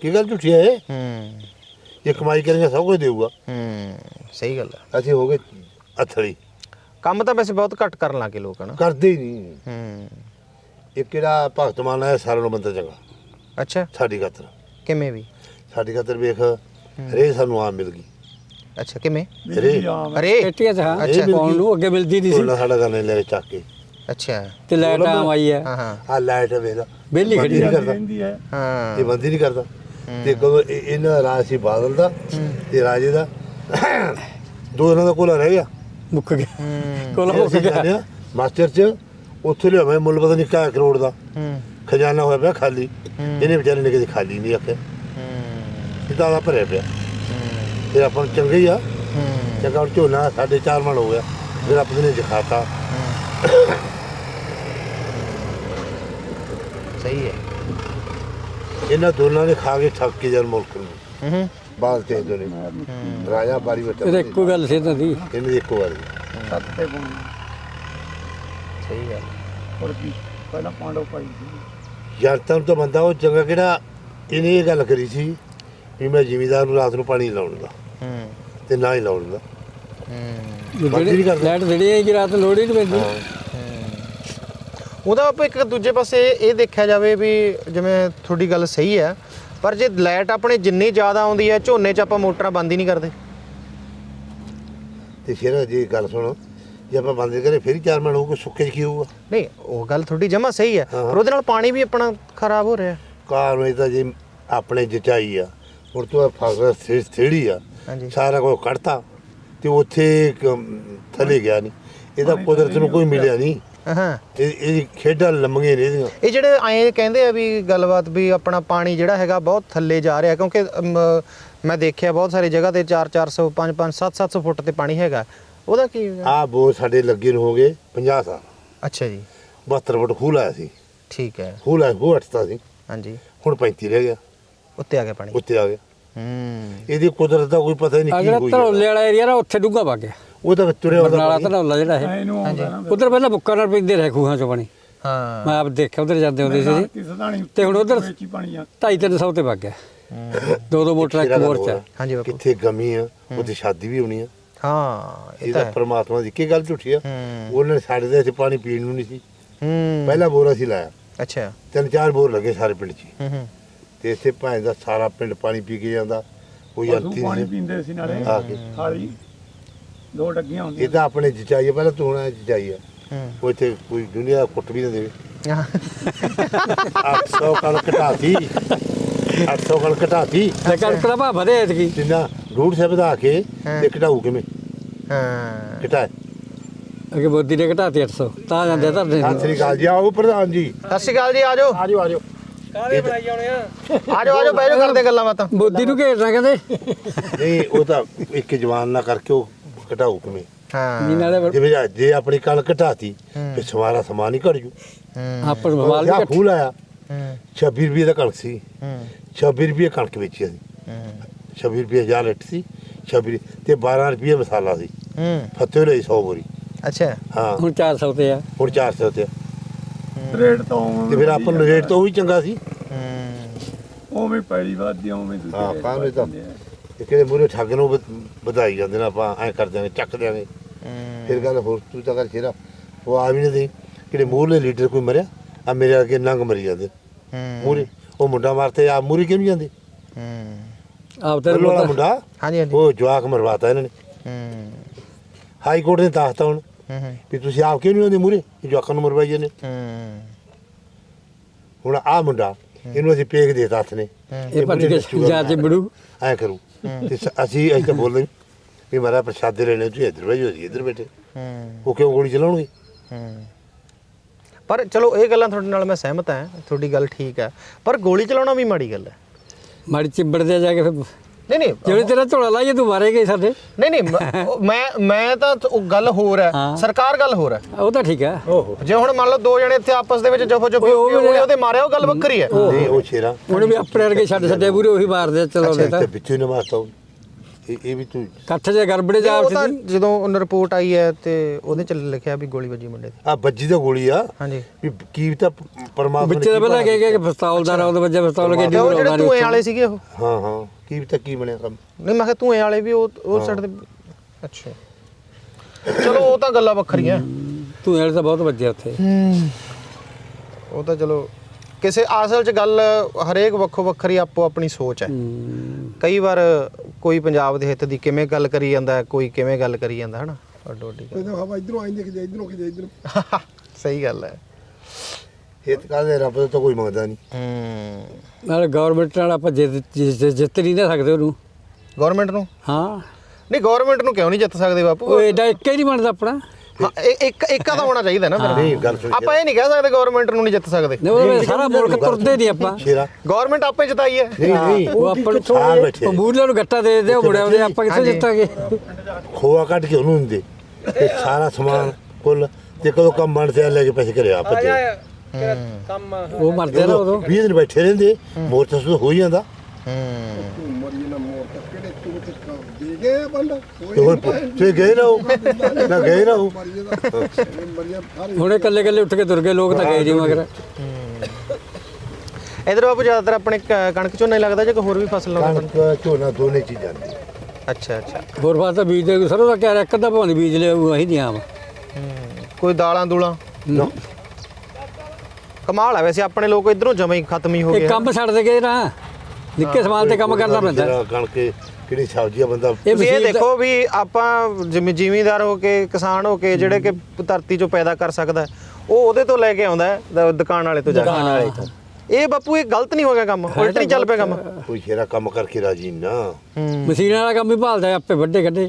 S4: ਕੀ ਗੱਲ ਝੂਠੀ ਹੈ ਇਹ?
S2: ਹੂੰ।
S4: ਇਹ ਕਮਾਈ ਕरेंगे ਸਭ ਕੁਝ ਦੇਊਗਾ।
S2: ਹੂੰ ਸਹੀ ਗੱਲ ਹੈ
S4: ਅਸੀਂ ਹੋ ਗਏ ਅਥੜੀ
S2: ਕੰਮ ਤਾਂ ਵੈਸੇ ਬਹੁਤ ਘੱਟ ਕਰਨ ਲੱਗੇ ਲੋਕ ਹਨਾ?
S4: ਕਰਦੇ ਹੀ ਨਹੀਂ।
S2: ਹੂੰ।
S4: ਇਹ ਕਿਹੜਾ ਭਗਤ ਮਾਨ ਹੈ ਸਾਰਿਆਂ ਨੂੰ ਬੰਦਾ ਚੰਗਾ।
S2: ਅੱਛਾ।
S4: ਸਾਡੀ ਖਾਤਰ।
S2: ਕਿਵੇਂ ਵੀ?
S4: ਸਾਡੀ ਖਾਤਰ ਵੇਖ ਰੇ ਸਾਨੂੰ ਆਮ ਮਿਲ ਗਈ।
S2: ਅੱਛਾ ਕਿਵੇਂ?
S4: ਰੇ।
S2: ਅਰੇ
S3: ਪੇਟੀਆਂ ਚ ਹਾਂ।
S2: ਅੱਛਾ।
S3: ਪਾਉਣ ਨੂੰ ਅੱਗੇ ਮਿਲਦੀ ਨਹੀਂ ਸੀ।
S4: ਉਹਨਾਂ ਸਾਡਾ ਗਾਣੇ ਲੈ ਕੇ ਚੱਕ ਕੇ।
S2: ਅੱਛਾ।
S3: ਤੇ ਲਾਈਟ ਆਮ ਆਈ ਹੈ।
S2: ਹਾਂ ਹਾਂ।
S4: ਆ ਲਾਈਟ ਵੇਖ
S3: ਵਿਹਲੀ ਖੜੀ
S4: ਨਹੀਂ
S3: ਹੈ।
S4: ਕਰਦਾ।
S5: ਰਹਿੰਦੀ ਹੈ।
S2: ਹਾਂ
S4: ਇਹ ਬੰਦੀ ਨਹੀਂ ਕਰਦਾ। ਤੇ ਕਦੋਂ ਇਹ- ਇਹਨਾਂ ਦਾ ਰਾਜ ਸੀ ਬਾਦਲ ਦਾ ਤੇ ਰਾਜੇ ਦਾ। ਦੋ ਇਹਨਾਂ ਦਾ ਕੋਲਾ ਰਹਿ ਗਿਆ।
S3: ਮੁੱਕ ਗਿਆ।
S2: ਹੂੰ।
S3: ਕੋਲ
S4: ਅਸੀਂ
S3: ਗਿਆ।
S4: ਜਾਂਦੇ ਮਾਸਟਰ ਚ ਉੱਥੇ ਲਿਆਵੇਂ ਮੁੱਲ ਪਤਾ ਨਹੀਂ ਕਿਆ ਕਰੋੜ ਦਾ।
S2: ਹੂੰ।
S4: ਖਜ਼ਾਨਾ ਹੋਇਆ ਪਿਆ ਖਾਲੀ। ਇਹਨੇ ਵਿਚਾਰੇ ਨੇ ਕਦੇ ਖਾਲੀ ਨਹੀਂ ਆਖਿਆ
S2: ਹੂੰ।
S4: ਸਿੱਧਾ ਦਾ ਭਰਿਆ ਪਿਆ। ਫਿਰ ਆਪਾਂ ਨੂੰ ਚੰਗੇ ਹੀ ਆ।
S2: ਹੂੰ।
S4: ਚੰਗਾ ਹੁਣ ਝੋਨਾ ਸਾਢੇ ਚਾਰ ਮਣ ਹੋ ਗਿਆ। ਫਿਰ ਆਪਾਂ ਨੇ ਦਿਖਾਤਾ
S2: ਸਹੀ ਹੈ।
S4: ਇਹਨਾਂ ਦੋਨਾਂ ਨੇ ਖਾ ਕੇ ਠੱਕ ਕੇ ਜਨ ਮੁਲਕ ਨੂੰ।
S2: ਹੂੰ
S4: ਬਾਲ ਤੇ ਦੋਨੇ। ਰਾਜਾ ਬਾਰੀ
S3: ਇਹ ਤਾਂ
S4: ਬਟਾ
S3: ਇੱਕੋ ਗੱਲ ਸੀ ਤਾਂ ਦੀ।
S4: ਇਹਨੇ ਦੀ ਇੱਕੋ ਵਾਰੀ
S5: ਸੱਤੇ ਪਾਉਣੀ
S2: ਸਹੀ ਗੱਲ।
S5: ਹੋਰ ਕੀ? ਪਹਿਲਾਂ ਪਾਂਡਵ ਪਾਈ ਸੀ।
S4: ਜਨਤਾ ਨੂੰ ਤਾਂ ਬੰਦਾ ਉਹ ਚੰਗਾ ਕਿਹੜਾ ਇਹਨੇ ਇਹ ਗੱਲ ਕਰੀ ਸੀ ਵੀ ਮੈਂ ਜ਼ਿਮੀਦਾਰ ਨੂੰ ਰਾਤ ਨੂੰ ਪਾਣੀ ਲਾਉਣ ਦਾ
S2: ਹੂੰ।
S4: ਤੇ ਨਾ ਹੀ ਲਾਉਣ ਦਾ
S2: ਹੂੰ।
S3: ਜਿਹੜੀ ਹੈ ਕਿ ਰਾਤ ਨੂੰ ਲੋੜ ਹੀ ਨਹੀਂ ਪੈਂਦੀ
S2: ਉਹਦਾ ਆਪਾਂ ਇੱਕ ਦੂਜੇ ਪਾਸੇ ਇਹ ਦੇਖਿਆ ਜਾਵੇ ਵੀ ਜਿਵੇਂ ਤੁਹਾਡੀ ਗੱਲ ਸਹੀ ਹੈ ਪਰ ਜੇ ਲਾਈਟ ਆਪਣੇ ਜਿੰਨੀ ਜ਼ਿਆਦਾ ਆਉਂਦੀ ਹੈ ਝੋਨੇ 'ਚ ਆਪਾਂ ਮੋਟਰਾਂ ਬੰਦ ਹੀ ਨਹੀਂ ਕਰਦੇ।
S4: ਤੇ ਸ਼ੇਰਾ ਜੀ ਗੱਲ ਸੁਣੋ ਜੇ ਆਪਾਂ ਬੰਦ ਕਰੇ ਫਿਰ ਚਾਰ ਮਣ ਹੋਊਗਾ ਸੁੱਕੇ 'ਚ ਕੀ ਹੋਊਗਾ?
S2: ਨਹੀਂ ਉਹ ਗੱਲ ਤੁਹਾਡੀ ਜਮਾ ਸਹੀ ਹੈ। ਪਰ ਉਹਦੇ ਨਾਲ ਪਾਣੀ ਵੀ ਆਪਣਾ ਖਰਾਬ ਹੋ ਰਿਹਾ।
S4: ਕਾਰ ਵਿੱਚ ਤਾਂ ਜੀ ਆਪਣੇ ਜਚਾਈ ਆ ਹੁਣ ਤੋਂ ਫਸਲ ਸਥਿੜੀ ਆ ਸਾਰਾ ਕੁਝ ਕੱਢਤਾ ਤੇ ਉੱਥੇ ਥੱਲੇ ਗਿਆ ਨਹੀਂ ਇਹਦਾ ਕੁਦਰਤ ਨੂੰ ਕੋਈ ਮਿਲਿਆ ਨਹੀਂ
S2: ਹਾਂ।
S4: ਇਹ ਇਹ ਖੇਡਾਂ ਲੰਮੀਆਂ ਨੇ ਇਹਦੀਆਂ।
S2: ਇਹ ਜਿਹੜੇ ਐਂ ਕਹਿੰਦੇ ਆ ਵੀ ਗੱਲਬਾਤ ਵੀ ਆਪਣਾ ਪਾਣੀ ਜਿਹੜਾ ਹੈਗਾ ਬਹੁਤ ਥੱਲੇ ਜਾ ਰਿਹਾ ਕਿਉਂਕਿ ਅਮ, ਮੈਂ ਦੇਖਿਆ ਬਹੁਤ ਸਾਰੀ ਜਗ੍ਹਾ ਤੇ 4 400 5 5 7 700 ਫੁੱਟ ਤੇ ਪਾਣੀ ਹੈਗਾ। ਉਹਦਾ ਕੀ
S4: ਆਹ ਬੋਰ ਸਾਡੇ ਲੱਗੇ ਨੂੰ ਹੋ ਗਏ 50 ਸਾਲ।
S2: ਅੱਛਾ ਜੀ।
S4: 72 ਫੁੱਟ ਖੂਹ ਲਾਇਆ ਸੀ।
S2: ਠੀਕ ਹੈ।
S4: ਖੂਹ ਲਾਇਆ ਖੂਹ ਸੀ।
S2: ਹਾਂਜੀ।
S4: ਹੁਣ 35 ਰਹਿ ਗਿਆ।
S2: ਉੱਤੇ ਆ ਗਿਆ ਪਾਣੀ।
S4: ਉੱਤੇ ਆ ਗਿਆ।
S2: ਹੂੰ।
S4: ਇਹਦੀ ਕੁਦਰਤ ਦਾ ਕੋਈ ਪਤਾ ਹੀ ਨਹੀਂ ਕੀ
S3: ਜਿਹੜਾ
S4: ਹੋਈ
S3: ਧਰੋਲੇ ਵਾਲਾ ਏਰੀਆ ਨਾ ਉੱਥੇ ਡੂੰਘਾ ਵਗ ਗਿਆ
S4: ਉਹ ਤਾਂ ਤੁਰਿਆ ਉਹਦਾ
S3: ਬਰਨਾਲਾ
S4: ਪਾਣੀ।
S3: ਧਰੋਲਾ ਜਿਹੜਾ ਹੈ
S5: ਇਹਨੂੰ ਆਉਂਦਾ ਨਾ
S3: ਉਧਰ ਪਹਿਲਾਂ ਬੁੱਕਾ ਨਾਲ ਪੈਂਦੇ ਰਹੇ ਖੂਹਾਂ ਚੋਂ ਪਾਣੀ।
S2: ਹਾਂ।
S3: ਮੈਂ ਆਪ ਦੇਖਿਆ ਉਧਰ ਜਾਂਦੇ ਹੁੰਦੇ ਸੀ। ਜੀ।
S5: ਕਿਸੇ ਦਾ ਨਹੀਂ
S3: ਤੇ ਹੁਣ ਉੱਧਰ
S5: ਵਿੱਚ ਹੀ ਪਾਣੀ ਆ।
S3: ਢਾਈ ਤਿੰਨ ਸੌ ਤੇ ਵਗ ਗਿਆ। ਦੋ ਦੋ ਮੋਟਰ ਇੱਕ
S4: ਤੇਰਾ ਗੱਲ
S3: ਮੋਰ
S4: ਹੋਰ
S3: ਚ।
S4: ਆ।
S2: ਹਾਂਜੀ ਬਾਪੂ।
S4: ਕਿੱਥੇ ਗਮੀ ਆ ਉਹਦੀ ਸ਼ਾਦੀ ਵੀ ਹੋਣੀ ਆ।
S2: ਹਾਂ ਇਹ ਤਾਂ।
S4: ਪਰਮਾਤਮਾ ਦੀ ਕੀ ਗੱਲ ਝੂਠੀ ਆ। ਉਹਨੇ ਸਾਡੇ ਦੇ ਇੱਥੇ ਪਾਣੀ ਪੀਣ ਨੂੰ ਨਹੀਂ ਸੀ।
S2: ਹੂੰ।
S4: ਪਹਿਲਾ ਬੋਰ ਅਸੀਂ ਲਾਇਆ।
S2: ਅੱਛਾ।
S4: ਤਿੰਨ ਚਾਰ ਬੋਰ ਲੱਗੇ ਸਾਰੇ ਪਿੰਡ 'ਚ। ਹੂੰ
S2: ਹੂੰ।
S4: ਤੇ ਇੱਥੇ ਭਾਂ ਦਾ ਸਾਰਾ ਪਿੰਡ ਪਾਣੀ ਪੀ ਕੇ ਜਾਂਦਾ। ਕੋਈ
S5: ਪਸ਼ੂ
S4: ਅੰਤੀ
S5: ਪਾਣੀ
S4: ਨਹੀਂ।
S5: ਪੀਂਦੇ ਸੀ ਨਾਲੇ
S4: ਆ ਕੇ।
S5: ਥਾਲੀ ਦੋ ਡੱਗੀਆਂ
S4: ਇਹ
S5: ਹੁੰਦੀਆਂ
S4: ਤਾਂ ਆਪਣੇ ਜਚਾਈ ਪਹਿਲਾਂ ਤੂੰ ਹੁਣ ਜਚਾਈ ਆ।
S2: ਹੂੰ।
S4: ਉਹ ਇੱਥੇ ਕੋਈ ਦੁਨੀਆ ਦਾ ਕੁੱਟ ਵੀ ਨਾ ਦੇਵੇ।
S2: ਹਾਂ।
S4: 800 ਕਣ ਘਟਾਤੀ। 800 ਕਣ ਘਟਾਤੀ।
S3: ਤੇ ਕਣਕ ਦਾ ਭਾਅ ਵਧੇ ਐਤਕੀ।
S4: ਜਿੰਨਾ ਰੂਟ ਸੇ ਵਧਾ ਕੇ ਤੇ ਘਟਾਊ ਕਿਵੇਂ?
S2: ਹਾਂ।
S4: ਘਟਾਏ।
S3: ਅੱਗੇ ਮੋਦੀ ਨੇ ਘਟਾਤੀ 800 ਤਾਂ ਜਾਂਦੇ ਧਰਨੇ
S4: ਸਤਿ ਸ੍ਰੀ ਅਕਾਲ ਜੀ ਆਓ ਪ੍ਰਧਾਨ ਜੀ।
S2: ਸਤਿ ਸ਼੍ਰੀ ਅਕਾਲ ਜੀ ਆਜੋ
S4: ਆਜੋ ਆਜੋ
S3: ਕਾਹਦੇ ਬਣਾਈ ਜਾਣੇ ਆ?
S2: ਆਜੋ ਆਜੋ ਬਹਿ ਜਾਓ ਕਰਦੇ ਗੱਲਾਂ ਬਾਤਾਂ।
S3: ਮੋਦੀ ਨੂੰ ਘੇਰਨਾ ਕਹਿੰਦੇ।
S4: ਨਹੀਂ ਉਹ ਤਾਂ ਇੱਕ ਜਵਾਨ ਨਾ ਕਰਕੇ ਉਹ ਘਟਾਊ ਕਿਵੇਂ?
S2: ਹਾਂ।
S3: ਜੀ ਨਾਲੇ
S4: ਜਿਵੇਂ ਜੇ- ਜੇ ਆਪਣੀ ਕਣ ਘਟਾਤੀ ਤੇ ਸਵਾਰਾ ਸਮਾਨ ਹੀ ਘਟ ਜੂ।
S2: ਹੂੰ।
S3: ਆਪਾਂ ਨੂੰ ਮਵਾਲ ਵੀ
S4: ਆ
S3: ਇਕੱਠੇ
S4: ਫੂਲ ਆਇਆ।
S2: ਹੂੰ।
S4: 26 ਰੁਪਏ ਦਾ ਕਣਕ ਸੀ।
S2: ਹੂੰ।
S4: 26 ਰੁਪਏ ਕਣਕ ਵੇਚੀ ਅਸੀਂ।
S2: ਹੂੰ।
S4: 26 ਰੁਪਏ ਹਜ਼ਾਰ ਲਿਟ ਸੀ 26 ਤੇ 12 ਰੁਪਏ ਮਸਾਲਾ ਸੀ।
S2: ਹੂੰ।
S4: ਫੱਤੇ ਲਈ 100 ਬੋਰੀ।
S2: ਅੱਛਾ।
S4: ਹਾਂ।
S3: ਹੁਣ 400 ਤੇ ਆ।
S4: ਹੁਣ 400 ਤੇ ਆ।
S5: ਰੇਟ ਤਾਂ
S4: ਤੇ ਫਿਰ ਆਪਾਂ ਨੂੰ ਰੇਟ ਤਾਂ ਉਹ ਵੀ ਚੰਗਾ ਸੀ।
S2: ਹੂੰ।
S5: ਉਵੇਂ ਪੈਲੀ ਵੱਧਦੀ ਉਵੇਂ ਦੂਜੇ
S4: ਹਾਂ, ਕਾਹਨੂੰ
S5: ਵੱਧ
S4: ਤਾਂ। ਤੇ ਕਿਹੜੇ ਮੂਰੇ ਠੱਗ ਨੂੰ ਵਧ- ਵਧਾਈ ਜਾਂਦੇ ਨੇ ਆਪਾਂ ਐ ਕਰ ਦਿਆਂਗੇ ਚੱਕ ਦਿਆਂਗੇ।
S2: ਹੂੰ।
S4: ਫਿਰ ਗੱਲ ਹੋਰ ਤੂੰ ਤਾਂ ਕਰ ਸ਼ੇਰਾ ਉਹ ਆ ਵੀ ਨਹੀਂ ਦੇ ਮੂਹਰਲੇ ਲੀਡਰ ਕੋਈ ਮਰਿਆ ਆ ਮੇਰੇ ਅੱਗੇ ਨੰਗ ਮਰੀ ਜਾਂਦੇ।
S2: ਹੂੰ।
S4: ਮੂਹਰੇ ਉਹ ਮੁੰਡਾ ਮਾਰਤੇ ਆ ਮੂਹਰੇ ਕਿਉਂ ਨਹੀਂ ਜਾਂਦੇ?
S2: ਹੂੰ।
S3: ਆਪ ਤੇ
S4: ਬੱਲੂ ਵਾਲਾ ਮੁੰਡਾ?
S2: ਹਾਂਜੀ ਹਾਂਜੀ।
S4: ਉਹ ਜਵਾਕ ਮਰਵਾਤਾ ਇਹਨਾਂ ਨੇ।
S2: ਹੂੰ।
S4: ਹਾਈ ਕੋਰਟ ਨੇ ਦੱਸਤਾ ਹੁਣ। ਵੀ ਤੁਸੀਂ ਆਪ ਕਿਉਂ ਨਹੀਂ ਆਉਂਦੇ ਮੂਹਰੇ? ਇਹ ਜਵਾਕਾਂ ਨੂੰ ਮਰਵਾਈ ਜਾਂਦੇ।
S2: ਹੂੰ।
S4: ਹੁਣ ਆ ਮੁੰਡਾ ਇਹਨੂੰ ਅਸੀਂ ਪੇਕ ਦੇ ਹੱਥ ਨੇ।
S3: ਇਹ ਭੱਜ ਕੇ ਜਾ ਕੇ ਬੜੂ।
S4: ਐ ਕਰੂ। ਤੇ ਅਸੀਂ ਅਸੀਂ ਤਾਂ ਬੋਲਦੇ ਵੀ ਮਾਰਾ ਪ੍ਰਸ਼ਾਦੇ ਲੈਣੇ ਤੁਸੀਂ ਇੱਧਰ ਬੈਠੋ ਅਸੀਂ ਇੱਧਰ ਬੈਠੇ। ਉਹ ਕਿਉਂ ਗੋਲੀ ਚਲਾਉਣਗੇ?
S2: ਹੂੰ। ਪਰ ਚਲੋ ਇਹ ਗੱਲਾਂ ਤੁਹਾਡੇ ਨਾਲ ਮੈਂ ਸਹਿਮਤ ਹਾਂ ਤੁਹਾਡੀ ਗੱਲ ਠੀਕ ਹੈ। ਪਰ ਗੋਲੀ ਚਲਾਉਣਾ ਵੀ ਮਾੜੀ ਗੱਲ ਹੈ।
S3: ਮਾੜੀ ਚਿੱਬੜ ਦੇ ਜਾ ਕੇ ਫਿਰ
S2: ਨਹੀਂ ਨਹੀਂ
S3: ਜਿਹੜੇ ਤੇਰਾ ਝੋਲਾ ਲਾਈਏ ਤੂੰ ਮਾਰੇ ਗਏ ਸਾਡੇ।
S2: ਨਹੀਂ ਨਹੀਂ ਮ- ਮੈਂ ਤਾਂ ਉਹ ਗੱਲ ਹੋਰ ਹੈ। ਸਰਕਾਰ ਗੱਲ ਹੋਰ ਹੈ।
S3: ਉਹ ਤਾਂ ਠੀਕ ਹੈ।
S2: ਜੇ ਹੁਣ ਮੰਨ ਲਓ ਦੋ ਜਣੇ ਇੱਥੇ ਆਪਸ ਦੇ ਵਿੱਚ ਜਫੋ ਜਫੀ ਉਹਦੇ ਮਾਰਿਆ ਉਹ ਗੱਲ ਵੱਖਰੀ ਹੈ।
S4: ਨਹੀਂ ਉਹ ਸ਼ੇਰਾ
S3: ਉਹਨੇ ਵੀ ਆਪਣੇ ਵਰਗੇ ਛੱਡ ਛੱਡੇ ਪੂਰੇ ਉਹੀ ਮਾਰਦੇ ਚਲਾਉਂਦੇ ਤਾਂ।
S4: ਤੇ ਵਿੱਚੋਂ ਹੀ ਨਾ ਮਾਰਤਾ ਉਹ। ਇਹ ਇਹ ਵੀ ਤੂੰ
S3: ਇਕੱਠ ਜੇ ਗੜਬੜੇ ਜਾ
S2: ਉਹ ਤਾਂ ਜਦੋਂ ਉਹਨਾਂ ਰਿਪੋਰਟ ਆਈ ਹੈ ਤੇ ਉਹਦੇ ਚ ਲਿਖਿਆ ਵੀ ਗੋਲੀ ਵੱਜੀ ਮੁੰਡੇ ਦੀ।
S4: ਆ ਬੱਜੀ ਦਾ ਗੋਲੀ ਆ।
S2: ਹਾਂਜੀ।
S4: ਵੀ ਕੀ ਤਾਂ ਪਰਮਾਤਮਾ ਨੇ
S3: ਵਿੱਚੇ
S4: ਕੀ
S3: ਪਹਿਲਾਂ ਕਹਿ ਗਿਆ ਕਿ ਪਿਸਤੌਲਦਾਰ ਆਉਂਦੇ ਵੱਜੇ ਪਿਸਤੌਲ ਕੇ
S2: ਤੇ ਉਹ ਜਿਹੜੇ ਧੂਏ ਵਾਲੇ ਸੀਗੇ ਉਹ?
S4: ਹਾਂ ਹਾਂ। ਕੀ ਤਾਂ ਕੀ ਬਣਿਆ ਕੰਮ
S2: ਨਹੀਂ ਮੈਂ ਕਿਹਾ ਧੂਏ ਵਾਲੇ ਵੀ ਉਹ ਉਹ ਸਾਈਡ ਤੇ ਅੱਛਾ। ਚਲੋ ਉਹ ਤਾਂ ਗੱਲਾਂ ਵੱਖਰੀਆਂ।
S3: ਤੂੰ ਤਾਂ ਬਹੁਤ ਵੱਜਿਆ ਉੱਥੇ।
S2: ਉਹ ਤਾਂ ਚਲੋ ਕਿਸੇ ਅਸਲ 'ਚ ਗੱਲ ਹਰੇਕ ਵੱਖੋ ਵੱਖਰੀ ਆਪੋ ਆਪਣੀ ਸੋਚ ਹੈ। ਕਈ ਵਾਰ ਕੋਈ ਪੰਜਾਬ ਦੇ ਹਿੱਤ ਦੀ ਕਿਵੇਂ ਗੱਲ ਕਰੀ ਜਾਂਦਾ ਕੋਈ ਕਿਵੇਂ ਗੱਲ ਕਰੀ ਜਾਂਦਾ ਹਨਾ? ਅੱਡੋ ਅੱਡੀ
S6: ਤੇ ਹਵਾ ਇਧਰੋਂ ਆਈ ਕਿ ਇਧਰੋਂ ਕਿ ਇਧਰੋਂ।
S2: ਗੱਲ ਸਹੀ ਗੱਲ ਹੈ।
S4: ਇਹ ਤਾਂ ਕਾਹਦੇ ਰੱਬ ਤੋਂ ਤਾਂ ਕੋਈ ਮੰਗਦਾ ਨਹੀਂ।
S2: ਹੂੰ।
S3: ਨਾਲ ਗਵਰਨਮੈਂਟ ਨਾਲ ਆਪਾਂ ਜਿੱਤ ਜਿੱਤ- ਜਿੱਤ ਨਹੀਂ ਨਾ ਸਕਦੇ ਉਹਨੂੰ।
S2: ਗਵਰਨਮੈਂਟ ਨੂੰ?
S3: ਹਾਂ।
S2: ਨਹੀਂ ਗਵਰਨਮੈਂਟ ਨੂੰ ਕਿਉਂ ਨਹੀਂ ਜਿੱਤ ਸਕਦੇ ਬਾਪੂ?
S3: ਉਹ ਐਡਾ ਇੱਕ ਹੀ ਨਹੀਂ ਬਣਦਾ ਆਪਣਾ।
S2: ਹਾਂ ਇਹ- ਇੱਕ ਇੱਕਾ ਤਾਂ ਹੋਣਾ ਚਾਹੀਦਾ ਨਾ ਫਿਰ।
S4: ਨਹੀਂ ਗੱਲ ਸੁਣ।
S2: ਆਪਾਂ ਇਹ ਨਹੀਂ ਕਹਿ ਸਕਦੇ ਗਵਰਨਮੈਂਟ ਨੂੰ ਨਹੀਂ ਜਿੱਤ ਸਕਦੇ।
S3: ਨਹੀਂ ਉਹ ਸਾਰਾ ਮੁਲਕ ਤੁਰਦੇ ਨਹੀਂ ਆਪਾਂ।
S4: ਸ਼ੇਰਾ।
S2: ਗਵਰਨਮੈਂਟ ਆਪੇ ਜਿਤਾਈ ਹੈ।
S4: ਨਹੀਂ ਨਹੀਂ।
S3: ਉਹ ਆਪਾਂ ਨੂੰ
S4: ਸਾਲ ਬੈਠੇ।
S3: ਉਹ ਬੂੜਲੇ ਨੂੰ ਗੱਟਾ ਦੇ ਦੇ ਉਹ ਮੁੜਿਆ ਉਹਦੇ ਆਪਾਂ ਕਿੱਥੇ
S2: ਹਾਂਜੀ।
S3: ਜਿੱਤਾਂਗੇ?
S4: ਖੋਆ ਕੱਢ ਕੇ ਉਹਨੂੰ ਦਿੰਦੇ। ਤੇ ਸਾਰਾ ਸਮਾਨ ਕੁੱਲ ਤੇ ਕਦੋਂ ਕੰਮ ਬਣ ਤੇ ਲੈ ਕੇ ਪੈਸੇ ਘਰੇ ਆ ਭੱਜੇ।
S3: ਉਹ ਮਰਦੇ ਨਾ ਉਦੋਂ।
S4: 20 ਦਿਨ ਬੈਠੇ ਰਹਿੰਦੇ ਮੋਰਚਾ ਸੁ ਹੋ ਹੀ ਜਾਂਦਾ।
S2: ਹੂੰ।
S6: ਗਏ ਆ ਬੰਦਾ
S4: ਤੇ ਹੋਰ ਤੇ ਗਏ ਨਾ ਉਹ। ਨਾ ਗਏ ਨਾ ਉਹ।
S6: ਮਰੀ ਦਾ ਮਰੀਆ ਸਾਰੇ
S3: ਹੁਣੇ ਇਕੱਲੇ ਇਕੱਲੇ ਉੱਠ ਕੇ ਤੁਰ ਗਏ ਲੋਕ ਤਾਂ ਗਏ ਨਹੀਂ ਮਗਰ।
S2: ਇਧਰ ਬਾਪੂ ਜ਼ਿਆਦਾਤਰ ਆਪਣੇ ਕ- ਕਣਕ ਝੋਨਾ ਹੀ ਲੱਗਦਾ ਜਾਂ ਕੋਈ ਹੋਰ ਵੀ ਫਸਲ ਲਾਉਂਦੇ
S4: ਕਣਕ ਝੋਨਾ ਦੋਨੇ ਚੀਜ਼ਾਂ ਨੇ
S2: ਅੱਛਾ ਅੱਛਾ।
S3: ਹੋਰ ਬਾਤ ਤਾਂ ਬੀਜ ਦੇ ਸਰੋਂ ਦਾ ਕਿਆ ਇੱਕ ਅੱਧਾ ਭਾਵੇਂ ਬੀਜ ਲਿਆ ਉਹ ਅਸੀਂ ਨਹੀਂ ਆਮ
S2: ਕੋਈ ਦਾਲਾਂ ਦੂਲਾਂ?
S4: ਨਾ।
S2: ਕਮਾਲ ਹੈ ਵੈਸੇ ਆਪਣੇ ਲੋਕ ਇਧਰੋਂ ਜਮਾ ਹੀ ਖਤਮ ਹੀ ਹੋ
S3: ਇਹ
S2: ਗਏ
S3: ਕੰਮ ਛੱਡ ਦੇ ਗਏ ਨਾ। ਨਿੱਕੇ ਸਮਾਨ ਤੇ ਕੰਮ ਕਰਨਾ ਪੈਂਦਾ।
S4: ਜਿਹੜਾ ਕਣਕ ਕਿਹੜੀ ਸਬਜ਼ੀ ਆ ਬੰਦਾ?
S3: ਇਹ
S2: ਤੁਸੀਂ ਇਹ ਦੇਖੋ ਵੀ ਆਪਾਂ ਜਿਵੇਂ ਜ਼ਿਮੀਂਦਾਰ ਹੋ ਕੇ ਕਿਸਾਨ ਹੋ ਕੇ ਜਿਹੜੇ ਕਿ ਧਰਤੀ ਚੋਂ ਪੈਦਾ ਕਰ ਸਕਦਾ ਹੈ, ਉਹ ਉਹਦੇ ਤੋਂ ਲੈ ਕੇ ਆਉਂਦਾ ਹੈ, ਦ- ਦੁਕਾਨ ਵਾਲੇ ਤੋਂ ਜਾ
S3: ਦੁਕਾਨ ਵਾਲੇ ਤੋਂ।
S2: ਇਹ ਬਾਪੂ ਇਹ ਗਲਤ ਨਹੀਂ ਹੋ ਗਿਆ ਕੰਮ ਉਲਟ ਨਹੀਂ ਚੱਲ ਪਿਆ ਕੰਮ।
S4: ਕੋਈ ਸ਼ੇਰਾ ਕੰਮ ਕਰਕੇ ਰਾਜੀ ਨਾ
S2: ਹੂੰ।
S3: ਮਸ਼ੀਨਾਂ ਵਾਲਾ ਕੰਮ ਹੀ ਭਾਲਦਾ ਆਪੇ ਵੱਡੇ ਕੱਢੇ।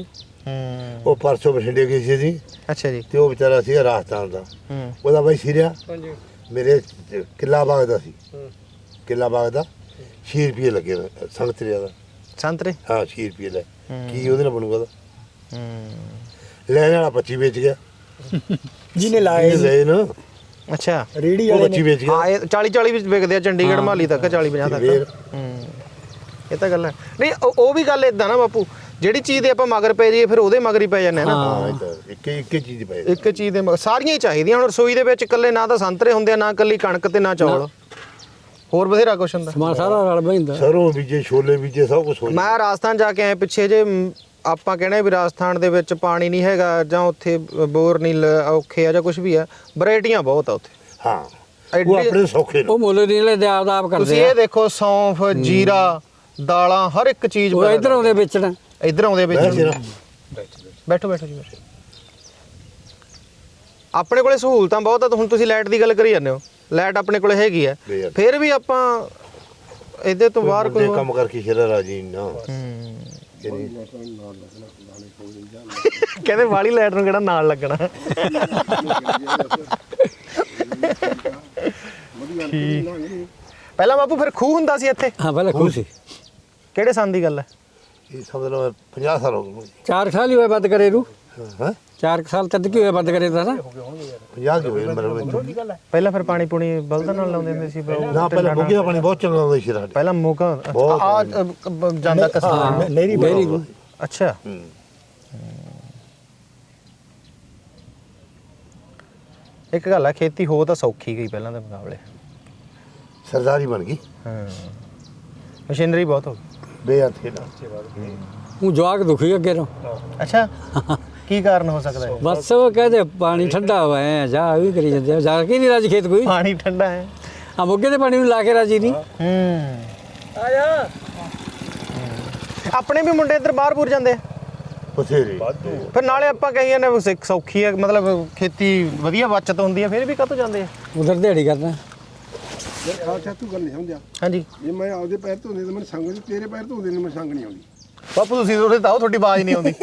S2: ਹੂੰ।
S4: ਉਹ ਪਰਸੋਂ ਬਠਿੰਡੇ ਗਈ ਸੀ ਜੀ।
S2: ਅੱਛਾ ਜੀ।
S4: ਤੇ ਉਹ ਵਿਚਾਰਾ ਸੀ ਰਾਜਸਥਾਨ ਦਾ।
S2: ਹੂੰ।
S4: ਉਹਦਾ ਬਾਈ ਸਿਰਿਆ। ਮੇਰੇ ਕਿੱਲਾ ਬਾਗ ਦਾ ਸੀ ਕਿੱਲਾ ਬਾਗ ਦਾ 6 ਰੁਪਏ ਲੱਗੇ ਸੰਗਤਰੀਆ ਦਾ
S2: ਸੰਤਰੇ
S4: ਹਾਂ 6 ਰੁਪਏ ਲੈ। ਕੀ ਉਹਦੇ ਨਾਲ ਬਣੂਗਾ ਉਹਦਾ?
S2: ਹੂੰ।
S4: ਲੈਣ ਵਾਲਾ 25 ਵੇਚ ਗਿਆ।
S5: ਜਿਹਨੇ ਲਾਏ
S4: ਇਹ ਲੈ ਨਾ।
S2: ਅੱਛਾ।
S5: ਰੇੜੀ
S4: ਉਹ
S5: ਵਾਲੇ
S4: 25 ਵੇਚ
S2: ਹਾਂ
S4: ਗਿਆ
S2: ਇਹ 40 40 ਵਿੱਚ ਵਿਕਦੇ ਆ ਚੰਡੀਗੜ੍ਹ ਮਾਲੀ ਤੱਕ 40 50
S4: ਫੇਰ?
S2: ਤੱਕ ਹੂੰ। ਇਹ ਤਾਂ ਗੱਲ ਹੈ। ਨਹੀਂ ਉਹ ਉਹ ਵੀ ਗੱਲ ਇਦਾਂ ਨਾ ਬਾਪੂ। ਜਿਹੜੀ ਚੀਜ਼ ਦੇ ਆਪਾਂ ਮਗਰ ਪੈ ਜਾਈਏ ਫਿਰ ਉਹਦੇ ਮਗਰ ਹੀ ਪੈ ਜਾਂਦੇ ਆ ਨਾ।
S4: ਹਾਂ ਇਹ ਤਾਂ ਇੱਕ ਇੱਕ ਹੀ ਚੀਜ਼ ਪਏ
S2: ਇੱਕ ਚੀਜ਼ ਦੇ ਮਗਰ ਸਾਰੀਆਂ ਹੀ ਚਾਹੀਦੀਆਂ। ਹੁਣ ਰਸੋਈ ਦੇ ਵਿੱਚ ਇਕੱਲੇ ਨਾ ਤਾਂ ਸੰਤਰੇ ਹੁੰਦੇ ਆ ਨਾ ਇਕੱਲੀ ਕਣਕ ਤੇ ਨਾ ਚੌਲ। ਹੋਰ ਬਥੇਰਾ ਕੁਛ ਹੁੰਦਾ।
S3: ਸਮਾਨ ਸਾਰਾ ਰਲ ਬੈਂਦਾ
S4: ਸਰੋਂ ਬੀਜੇ ਛੋਲੇ ਬੀਜੇ ਸਭ ਕੁਝ ਹੋ
S2: ਮੈਂ ਰਾਜਸਥਾਨ ਜਾ ਕੇ ਆਇਆ ਪਿੱਛੇ ਜੇ ਮ, ਆਪਾਂ ਕਹਿੰਦੇ ਵੀ ਰਾਜਸਥਾਨ ਦੇ ਵਿੱਚ ਪਾਣੀ ਨਹੀਂ ਹੈਗਾ ਜਾਂ ਉੱਥੇ ਬੋਰ ਨਹੀਂ ਲ- ਔਖੇ ਆ ਜਾਂ ਕੁਝ ਵੀ ਆ ਵੈਰਾਈਟੀਆਂ ਬਹੁਤ ਆ ਉੱਥੇ।
S4: ਹਾਂ ਉਹ
S2: ਐਡੀ-
S4: ਆਪਣੇ ਸੌਖੇ ਨੇ।
S3: ਉਹ ਮੁੱਲ ਨਹੀਂ ਲੈਂਦੇ ਆਪ ਦਾ ਆਪ
S2: ਤੁਸੀਂ
S3: ਕਰਦੇ ਆ।
S2: ਇਹ ਦੇਖੋ ਸੌਂਫ ਜੀਰਾ ਦਾਲਾਂ ਹਰ ਇੱਕ ਚੀਜ਼
S3: ਉਹ ਇਧਰ ਆਉਂਦੇ ਵੇਚਣ।
S2: ਇਧਰ ਆਉਂਦੇ ਵਿੱਚ
S4: ਬੈਠ
S2: ਬੈਠੋ ਬੈਠੋ ਜੀ ਬੈਠੋ। ਆਪਣੇ ਕੋਲੇ ਸਹੂਲਤਾਂ ਬਹੁਤ ਆ ਤਾਂ ਹੁਣ ਤੁਸੀਂ ਲਾਈਟ ਦੀ ਗੱਲ ਕਰੀ ਜਾਂਦੇ ਹੋ। ਲਾਈਟ ਆਪਣੇ ਕੋਲੇ ਹੈਗੀ ਆ।
S4: ਬੇਅਦ।
S2: ਫਿਰ ਵੀ ਆਪਾਂ ਇਹਦੇ ਤੋਂ ਬਾਹਰ ਕੋਈ
S4: ਮੁੰਡੇ ਕੰਮ ਕਰਕੇ ਸ਼ੇਰਾ ਰਾਜੀ ਨਾ
S2: ਹੂੰ। ਕਹਿੰਦੇ ਵਾਲੀ ਲਾਈਟ ਨੂੰ ਕਿਹੜਾ ਨਾਲ ਲੱਗਣਾ। ਪਹਿਲਾਂ ਬਾਪੂ ਫਿਰ ਖੂਹ ਹੁੰਦਾ ਸੀ ਇੱਥੇ?
S3: ਹਾਂ ਪਹਿਲਾਂ ਖੁਸ਼ ਸੀ।
S2: ਕਿਹੜੇ ਸੰਨ ਦੀ ਗੱਲ ਹੈ?
S4: ਇਹ ਸਮਝ ਲਓ 50 ਸਾਲ ਹੋ ਗਏ।
S3: ਚਾਰ ਸਾਲ ਹੀ ਹੋਏ ਬੰਦ ਕਰੇ ਨੂੰ।
S4: ਹਾਂ?
S3: ਚਾਰ ਕੁ ਸਾਲ ਤੱਕ ਕੀ ਹੋਇਆ ਬੰਦ ਕਰੇ ਤਾਂ ਨਾ?
S4: 50 ਦੇ ਹੋਏ ਮਰ ਵਿੱਚ।
S2: ਪਹਿਲਾਂ ਫਿਰ ਪਾਣੀ ਪੂਣੀ ਬਲਦਾਂ ਨਾਲ ਲਾਉਂਦੇ ਹੁੰਦੇ ਸੀ
S4: ਨਾ ਪਹਿਲਾਂ ਮੁੱਗੇ ਦਾ ਪਾਣੀ ਬਹੁਤ ਚੰਗਾ ਹੁੰਦਾ ਸੀ ਸ਼ੇਰਾ
S2: ਪਹਿਲਾਂ ਮੋਗਾ
S4: ਬਹੁਤ
S2: ਆ ਜਾਂਦਾ ਕਸਾ
S5: ਨਹਿਰੀ
S3: ਵੈਰੀ ਗੁੱਡ
S2: ਅੱਛਾ। ਇੱਕ ਗੱਲ ਹੈ ਖੇਤੀ ਹੋ ਤਾਂ ਸੌਖੀ ਗਈ ਪਹਿਲਾਂ ਦੇ ਮੁਕਾਬਲੇ।
S4: ਸਰਦਾਰੀ ਬਣ ਗਈ।
S2: ਹਾਂ। ਮਸ਼ੀਨਰੀ ਬਹੁਤ ਹੋ ਗਈ।
S4: ਬੇਅੰਤ ਖੇਡਾ
S3: ਉਹ ਜਵਾਕ ਦੁਖੀ ਅੱਗੇ ਨੂੰ।
S2: ਅੱਛਾ। ਕੀ ਕਾਰਨ ਹੋ ਸਕਦਾ ਹੈ?
S3: ਬਸ ਉਹ ਕਹਿੰਦੇ ਪਾਣੀ ਠੰਡਾ ਹੋਇਆ ਹੈ ਜਾ ਵੀ ਕਰੀ ਜਾਂਦੇ ਆ। ਜਾ ਕੇ ਨਹੀਂ ਰਾਜ ਖੇਤ ਕੋਈ?
S2: ਪਾਣੀ ਠੰਡਾ ਹੈ।
S3: ਆ ਮੋਗੇ ਦੇ ਪਾਣੀ ਨੂੰ ਲਾ ਕੇ ਰਾਜੀ ਨਹੀਂ?
S2: ਹੂੰ। ਆ ਜਾ ਆਪਣੇ ਵੀ ਮੁੰਡੇ ਇੱਧਰ ਬਾਹਰ ਬੂਰ ਜਾਂਦੇ ਆ?
S4: ਬਥੇਰੇ।
S2: ਫਿਰ ਨਾਲੇ ਆਪਾਂ ਕਹੀਏ ਨੇ ਵੀ ਸਿੱਖ ਸੌਖੀ ਹੈ ਮਤਲਬ ਖੇਤੀ ਵਧੀਆ ਬਚਤ ਹੁੰਦੀ ਹੈ ਫਿਰ ਵੀ ਕਾਹਤੋਂ ਜਾਂਦੇ ਆ?
S3: ਉਧਰ ਦਿਹਾੜੀ ਕਰਨਾ।
S6: ਯਾਰ ਖਾਲਸਾ ਤੂੰ ਗੱਲ ਨਹੀਂ ਸਮਝਿਆ
S2: ਹਾਂਜੀ।
S6: ਜੇ ਮੈਂ ਆਪਦੇ ਪੈਰ ਧੋਂਦੇ ਤਾਂ ਮੈਨੂੰ ਸੰਗ ਨਹੀਂ ਤੇਰੇ ਪੈਰ ਧੋਂਦੇ ਨੇ ਮੈਨੂੰ ਸੰਗ ਨਹੀਂ ਆਉਂਦੀ।
S2: ਬਾਪੂ ਤੁਸੀਂ ਉਹਦੇ ਤਾਂ ਤੁਹਾਡੀ ਆਵਾਜ਼ ਨਹੀਂ ਆਉਂਦੀ।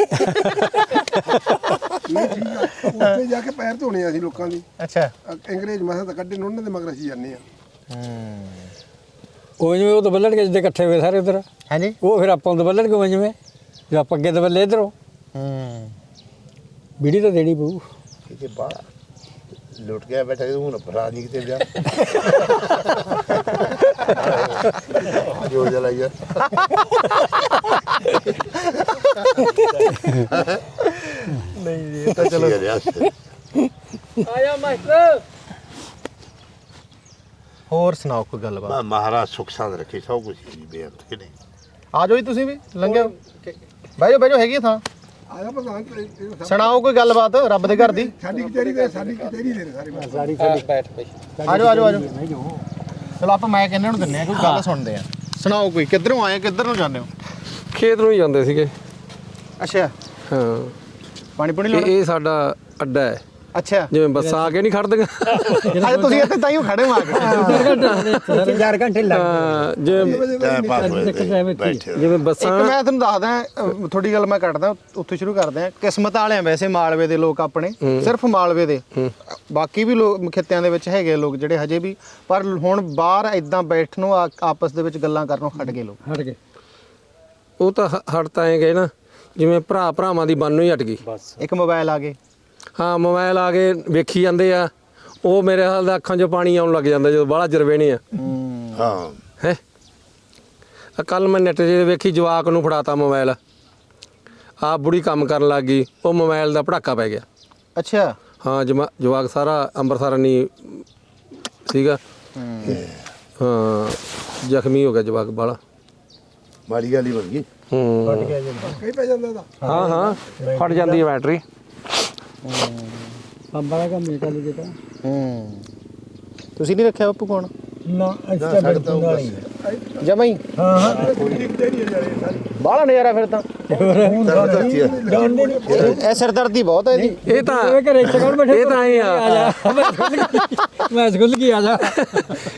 S6: ਨਹੀਂ ਠੀਕ ਆ। ਉੱਥੇ ਜਾ ਕੇ ਪੈਰ ਧੋਣੇ ਆ ਅਸੀਂ ਲੋਕਾਂ ਦੀ।
S2: ਅੱਛਾ।
S6: ਅ- ਅੰਗਰੇਜ਼ ਮਸਾ ਤਾਂ ਕੱਢੇ ਨੇ ਉਹਨਾਂ ਦੇ ਮਗਰ ਅਸੀਂ ਜਾਂਦੇ ਆ।
S3: ਉਹ ਜਿਵੇਂ ਉਹ ਤਾਂ ਬੱਲਣ ਕੇ ਜਿੱਦੇ ਇਕੱਠੇ ਹੋਏ ਸਾਰੇ ਉਧਰ।
S2: ਹਾਂਜੀ।
S3: ਉਹ ਫਿਰ ਆਪਾਂ ਨੂੰ ਤਾਂ ਬੱਲਣ ਕੇ ਜਿਵੇਂ? ਜੇ ਆਪਾਂ ਅੱਗੇ ਤਾਂ ਬੱਲੇ ਇਧਰੋਂ
S2: ਹੂੰ।
S3: ਬੀੜੀ ਤਾਂ ਦੇਣੀ ਪਊ।
S4: ਕਿਤੇ ਬਾਹਰ ਲੁੱਟ ਗਿਆ ਬੈਠਾ ਤੇ ਹੁਣ ਭਰਾ ਨਹੀਂ ਕਿਤੇ ਜਾ। ਜੋ। ਜਲਾਇਆ
S2: ਨਹੀਂ ਜੀ
S4: ਤਾਂ ਚਲੋ ਰਿਹਾ
S3: ਆਇਆ ਮਾਸਟਰ
S2: ਹੋਰ ਸੁਣਾਓ ਕੋਈ ਗੱਲਬਾਤ?
S4: ਮੈਂ ਮਹਾਰਾਜ ਸੁਖ ਸਾਂਦ ਰੱਖੇ ਸਭ ਕੁਝ ਹੀ ਬੇਅੰਤ ਕਿ ਨਹੀਂ।
S2: ਆ ਜਾਓ ਜੀ ਤੁਸੀਂ ਵੀ ਲੰਘਿਓ ਬਹਿ ਜਾਓ ਬਹਿ ਜਾਓ ਹੈਗੀ ਆ ਥਾਂ।
S6: ਆਇਆ ਤੇ
S2: ਸੁਣਾਓ ਕੋਈ ਗੱਲਬਾਤ ਰੱਬ ਦੇ ਘਰ ਦੀ?
S6: ਸਾਡੀ ਕਚਹਿਰੀ ਦੇ ਸਾਡੀ ਕਚਹਿਰੀ ਦੇ ਨੇ ਸਾਰੇ
S2: ਆ ਜਾਓ ਆ ਜਾਓ ਆ ਜਾਓ। ਚਲੋ ਆਪਾਂ ਮੈਂ ਕਹਿੰਦੇ ਹੁਣ ਦਿੰਨੇ ਆ ਕੋਈ ਗੱਲ ਸੁਣਦੇ ਆ ਸੁਣਾਓ ਕੋਈ ਕਿੱਧਰੋਂ ਆਏ ਕਿੱਧਰ ਨੂੰ ਜਾਂਦੇ ਹੋ?
S1: ਖੇਤ ਨੂੰ ਹੀ ਜਾਂਦੇ ਸੀਗੇ।
S2: ਅੱਛਾ।
S1: ਹਾਂ।
S2: ਪਾਣੀ ਪੁਣੀ
S1: ਇਹ
S2: ਲਾਉਣਾ?
S1: ਇਹ ਸਾਡਾ ਅੱਡਾ ਹੈ।
S2: ਅੱਛਾ।
S1: ਜਿਵੇਂ ਬੱਸਾਂ ਆ ਕੇ ਨਹੀਂ ਖੜਦੀਆਂ।
S2: ਅੱਜ ਤੁਸੀਂ ਇੱਥੇ ਤਾਈਓ ਖੜੇ ਹੋ ਆ। ਕੇ
S3: ਚਾਰ ਘੰਟੇ
S1: ਹਾਂ, ਜਿਵੇਂ
S4: ਟਾਈਮ ਪਾਸ ਹੋਏ ਬੈਠੇ
S1: ਜਿਵੇਂ ਬੱਸਾਂ
S2: ਇੱਕ ਮੈਂ ਤੁਹਾਨੂੰ ਦੱਸਦਾ ਅਹ, ਥੋੜੀ ਗੱਲ ਮੈਂ ਕੱਟਦਾ ਉੱਥੇ ਸ਼ੁਰੂ ਕਰਦੇ ਆ ਕਿਸਮਤ ਵਾਲੇ ਆ ਵੈਸੇ ਮਾਲਵੇ ਦੇ ਲੋਕ ਆਪਣੇ ਸਿਰਫ ਮਾਲਵੇ ਦੇ। ਬਾਕੀ ਵੀ ਲੋਕ ਖਿੱਤਿਆਂ ਦੇ ਵਿੱਚ ਹੈਗੇ ਲੋਕ ਜਿਹੜੇ ਹਜੇ ਵੀ ਪਰ ਹੁਣ ਬਾਹਰ ਇਦਾਂ ਬੈਠਣੋਂ ਆ- ਆਪਸ ਦੇ ਵਿੱਚ ਗੱਲਾਂ ਕਰਨੋਂ ਹਟ ਗਏ ਲੋਕ।
S3: ਹਟ ਗਏ।
S1: ਉਹ ਤਾਂ ਹਟ ਤਾਂ ਐ ਗਏ ਨਾ ਜਿਵੇਂ ਭਰਾ ਭਰਾਵਾਂ ਦੀ ਬੰਨ੍ਹ ਹੀ ਹਟ ਗਈ।
S2: ਇੱਕ ਮੋਬਾਈਲ ਆ ਗਏ।
S1: ਹਾਂ ਮੋਬਾਈਲ ਆ ਕੇ ਵੇਖੀ ਜਾਂਦੇ ਆ। ਉਹ ਮੇਰੇ ਹਾਲ ਦਾ ਅੱਖਾਂ 'ਚੋਂ ਪਾਣੀ ਆਉਣ ਲੱਗ ਜਾਂਦਾ ਜਦੋਂ ਬਾਹਲਾ ਜਰਵੇਣੇ ਆ।
S4: ਹਾਂ।
S1: ਹੈ। ਕੱਲ ਮੈਂ ਨੈਟ 'ਤੇ ਵੇਖੀ ਜਵਾਕ ਨੂੰ ਫੜਾਤਾ ਮੋਬਾਈਲ ਆਪ ਬੁੜੀ ਕੰਮ ਕਰਨ ਲੱਗ ਗਈ ਉਹ ਮੋਬਾਈਲ ਦਾ ਪੜਾਕਾ ਪੈ ਗਿਆ।
S2: ਅੱਛਾ।
S1: ਹਾਂ ਜਵਾਕ ਸਾਰਾ ਅੰਮ੍ਰਿਤਸਰ ਨਹੀਂ ਸੀਗਾ। ਹਾਂ। ਜ਼ਖਮੀ ਹੋ ਗਿਆ ਜਵਾਕ ਬਾਲਾ
S4: ਮਾੜੀ ਗੱਲ ਹੀ ਬਣ ਗਈ।
S1: ਹੂੰ।
S6: ਕਈ ਪੈ ਜਾਂਦਾ ਇਹਦਾ।
S1: ਹਾਂ ਹਾਂ ਫਟ ਜਾਂਦੀ ਹੈ ਬੈਟਰੀ।
S3: ਪੰਬਾਂ ਦਾ ਕੰਮ ਨਹੀਂ ਕਰ ਲਈ ਤਾਂ।
S2: ਹੂੰ। ਤੁਸੀਂ ਨਹੀਂ ਰੱਖਿਆ ਬਾਪੂ ਫੋਨ?
S5: ਨਾ ਅੱਛਾ ਬਿਲਕੁਲ ਵਾਲੀ
S2: ਜਮਾ ਹੀ?
S5: ਹਾਂ ਹਾਂ।
S2: ਬਾਹਲਾ ਨਜ਼ਾਰਾ ਫਿਰ ਤਾਂ।
S4: ਆ
S2: ਇਹ ਸਿਰਦਰਦੀ ਬਹੁਤ ਹੈ ਇਹਦੀ।
S1: ਇਹ ਤਾਂ
S3: ਇਹ ਘਰੇ ਚਕਣ ਬੈਠੇ?
S1: ਇਹ ਤਾਂ ਐਂ ਆ।
S3: ਆ ਜਾ। ਮੈਂ ਸਕੂਲ ਕੀ ਆ ਜਾ।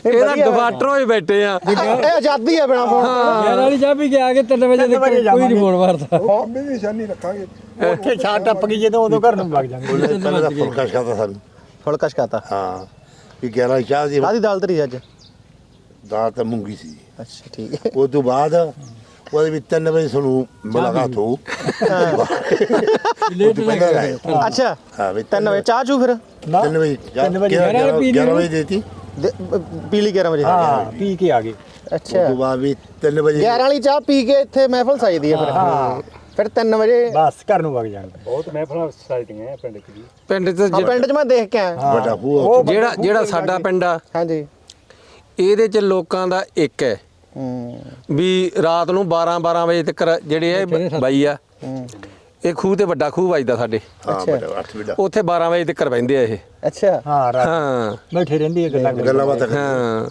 S1: ਇਹ ਤਾਂ ਡਿਫਾਲਟਰ ਹੋਏ ਬੈਠੇ ਆ।
S2: ਇਹ ਆਜ਼ਾਦੀ ਹੈ ਬਿਨਾ ਫੋਨ
S3: ਯਾਰ ਵਾਲੀ ਚਾਬੀ ਗਿਆ ਕਿ 3 ਵਜੇ ਤੱਕ ਕੋਈ ਨਹੀਂ ਫੋਨ ਮਾਰਦਾ।
S6: ਉਹ ਦੀ ਨਿਸ਼ਾਨੀ ਰੱਖਾਂਗੇ।
S5: ਉੱਥੇ ਛਾਂ ਟੱਪ ਗਈ ਜਦੋਂ ਉਦੋਂ ਘਰ ਨੂੰ ਵਗ ਜਾਂਗੇ।
S4: ਪਹਿਲਾਂ ਤਾਂ ਫੁਲਕਾ ਛਕਾਤਾ ਸਾਨੂੰ।
S2: ਫੁਲਕਾ ਛਕਾਤਾ?
S4: ਹਾਂ। ਵੀ 11 ਚਾਹ ਦੀ
S2: ਕਾਦੀ ਦਾਲ ਤਰੀ ਅੱਜ?
S4: ਦਾਲ ਤਾਂ ਮੂੰਗੀ ਸੀ।
S2: ਅੱਛਾ ਠੀਕ ਹੈ।
S4: ਉਸ ਤੋਂ ਬਾਅਦ ਉਹਦੇ ਵਿੱਚ 3 ਵਜੇ ਸਾਨੂੰ ਮੁਲਾਕਾਤ ਹੋ
S3: ਲੇਟ
S4: ਪਹਿਲਾਂ ਆਏ
S2: ਅੱਛਾ
S4: ਹਾਂ ਵੀ
S2: ਤਿੰਨ ਵਜੇ ਚਾਹ ਚੂ ਫਿਰ
S4: 3 ਵਜੇ
S5: ਤਿੰਨ ਵਜੇ
S4: 11 ਵਜੇ ਦੇਤੀ
S2: ਪੀ ਲਈ 11 ਵਜੇ
S5: ਹਾਂ ਪੀ ਕੇ ਆ ਗਏ
S2: ਅੱਛਾ
S4: ਤੋਂ ਬਾਅਦ ਵੀ 3 ਵਜੇ
S2: 11 ਵਾਲੀ ਚਾਹ ਪੀ ਕੇ ਇੱਥੇ ਮਹਿਫਲ ਸਾਈਦੀ ਹੈ ਫਿਰ
S5: ਹਾਂ
S2: ਫਿਰ 3 ਵਜੇ
S5: ਬਸ ਘਰ ਨੂੰ ਵਗ ਜਾਣਗੇ ਬਹੁਤ ਮਹਿਫਲਾਂ ਹੈ ਪਿੰਡ 'ਚ ਵੀ
S1: ਪਿੰਡ 'ਚ
S2: ਪਿੰਡ 'ਚ ਮੈਂ ਦੇਖ ਕੇ ਆਇਆ
S4: ਵੱਡਾ ਖੂਹ
S1: ਜਿਹੜਾ ਜਿਹੜਾ ਸਾਡਾ ਪਿੰਡ ਆ।
S2: ਹਾਂਜੀ।
S1: ਇਹਦੇ 'ਚ ਲੋਕਾਂ ਦਾ ਇੱਕ ਹੂੰ। ਵੀ ਰਾਤ ਨੂੰ 12 12 ਵਜੇ ਤੱਕ ਜਿਹੜੇ ਇਹ ਬਾਈ ਆ
S2: ਹੂੰ।
S1: ਇਹ ਖੂਹ ਤੇ ਵੱਡਾ ਖੂਹ ਵੱਜਦਾ ਸਾਡੇ।
S4: ਹਾਂ
S2: ਅੱਛਾ।
S4: ਵੱਡਾ 8 ਵੱਡਾ
S1: ਉੱਥੇ 12 ਵਜੇ ਤੱਕ ਬਹਿੰਦੇ ਆ ਇਹ।
S2: ਅੱਛਾ।
S5: ਹਾਂ ਰਾਤ
S1: ਹਾਂ।
S5: ਬੈਠੇ ਰਹਿੰਦੀ ਹੈ ਗੱਲਾਂ
S4: ਗੱਲਾਂ ਬਾਤਾਂ ਕਰਦੇ।
S1: ਹਾਂ।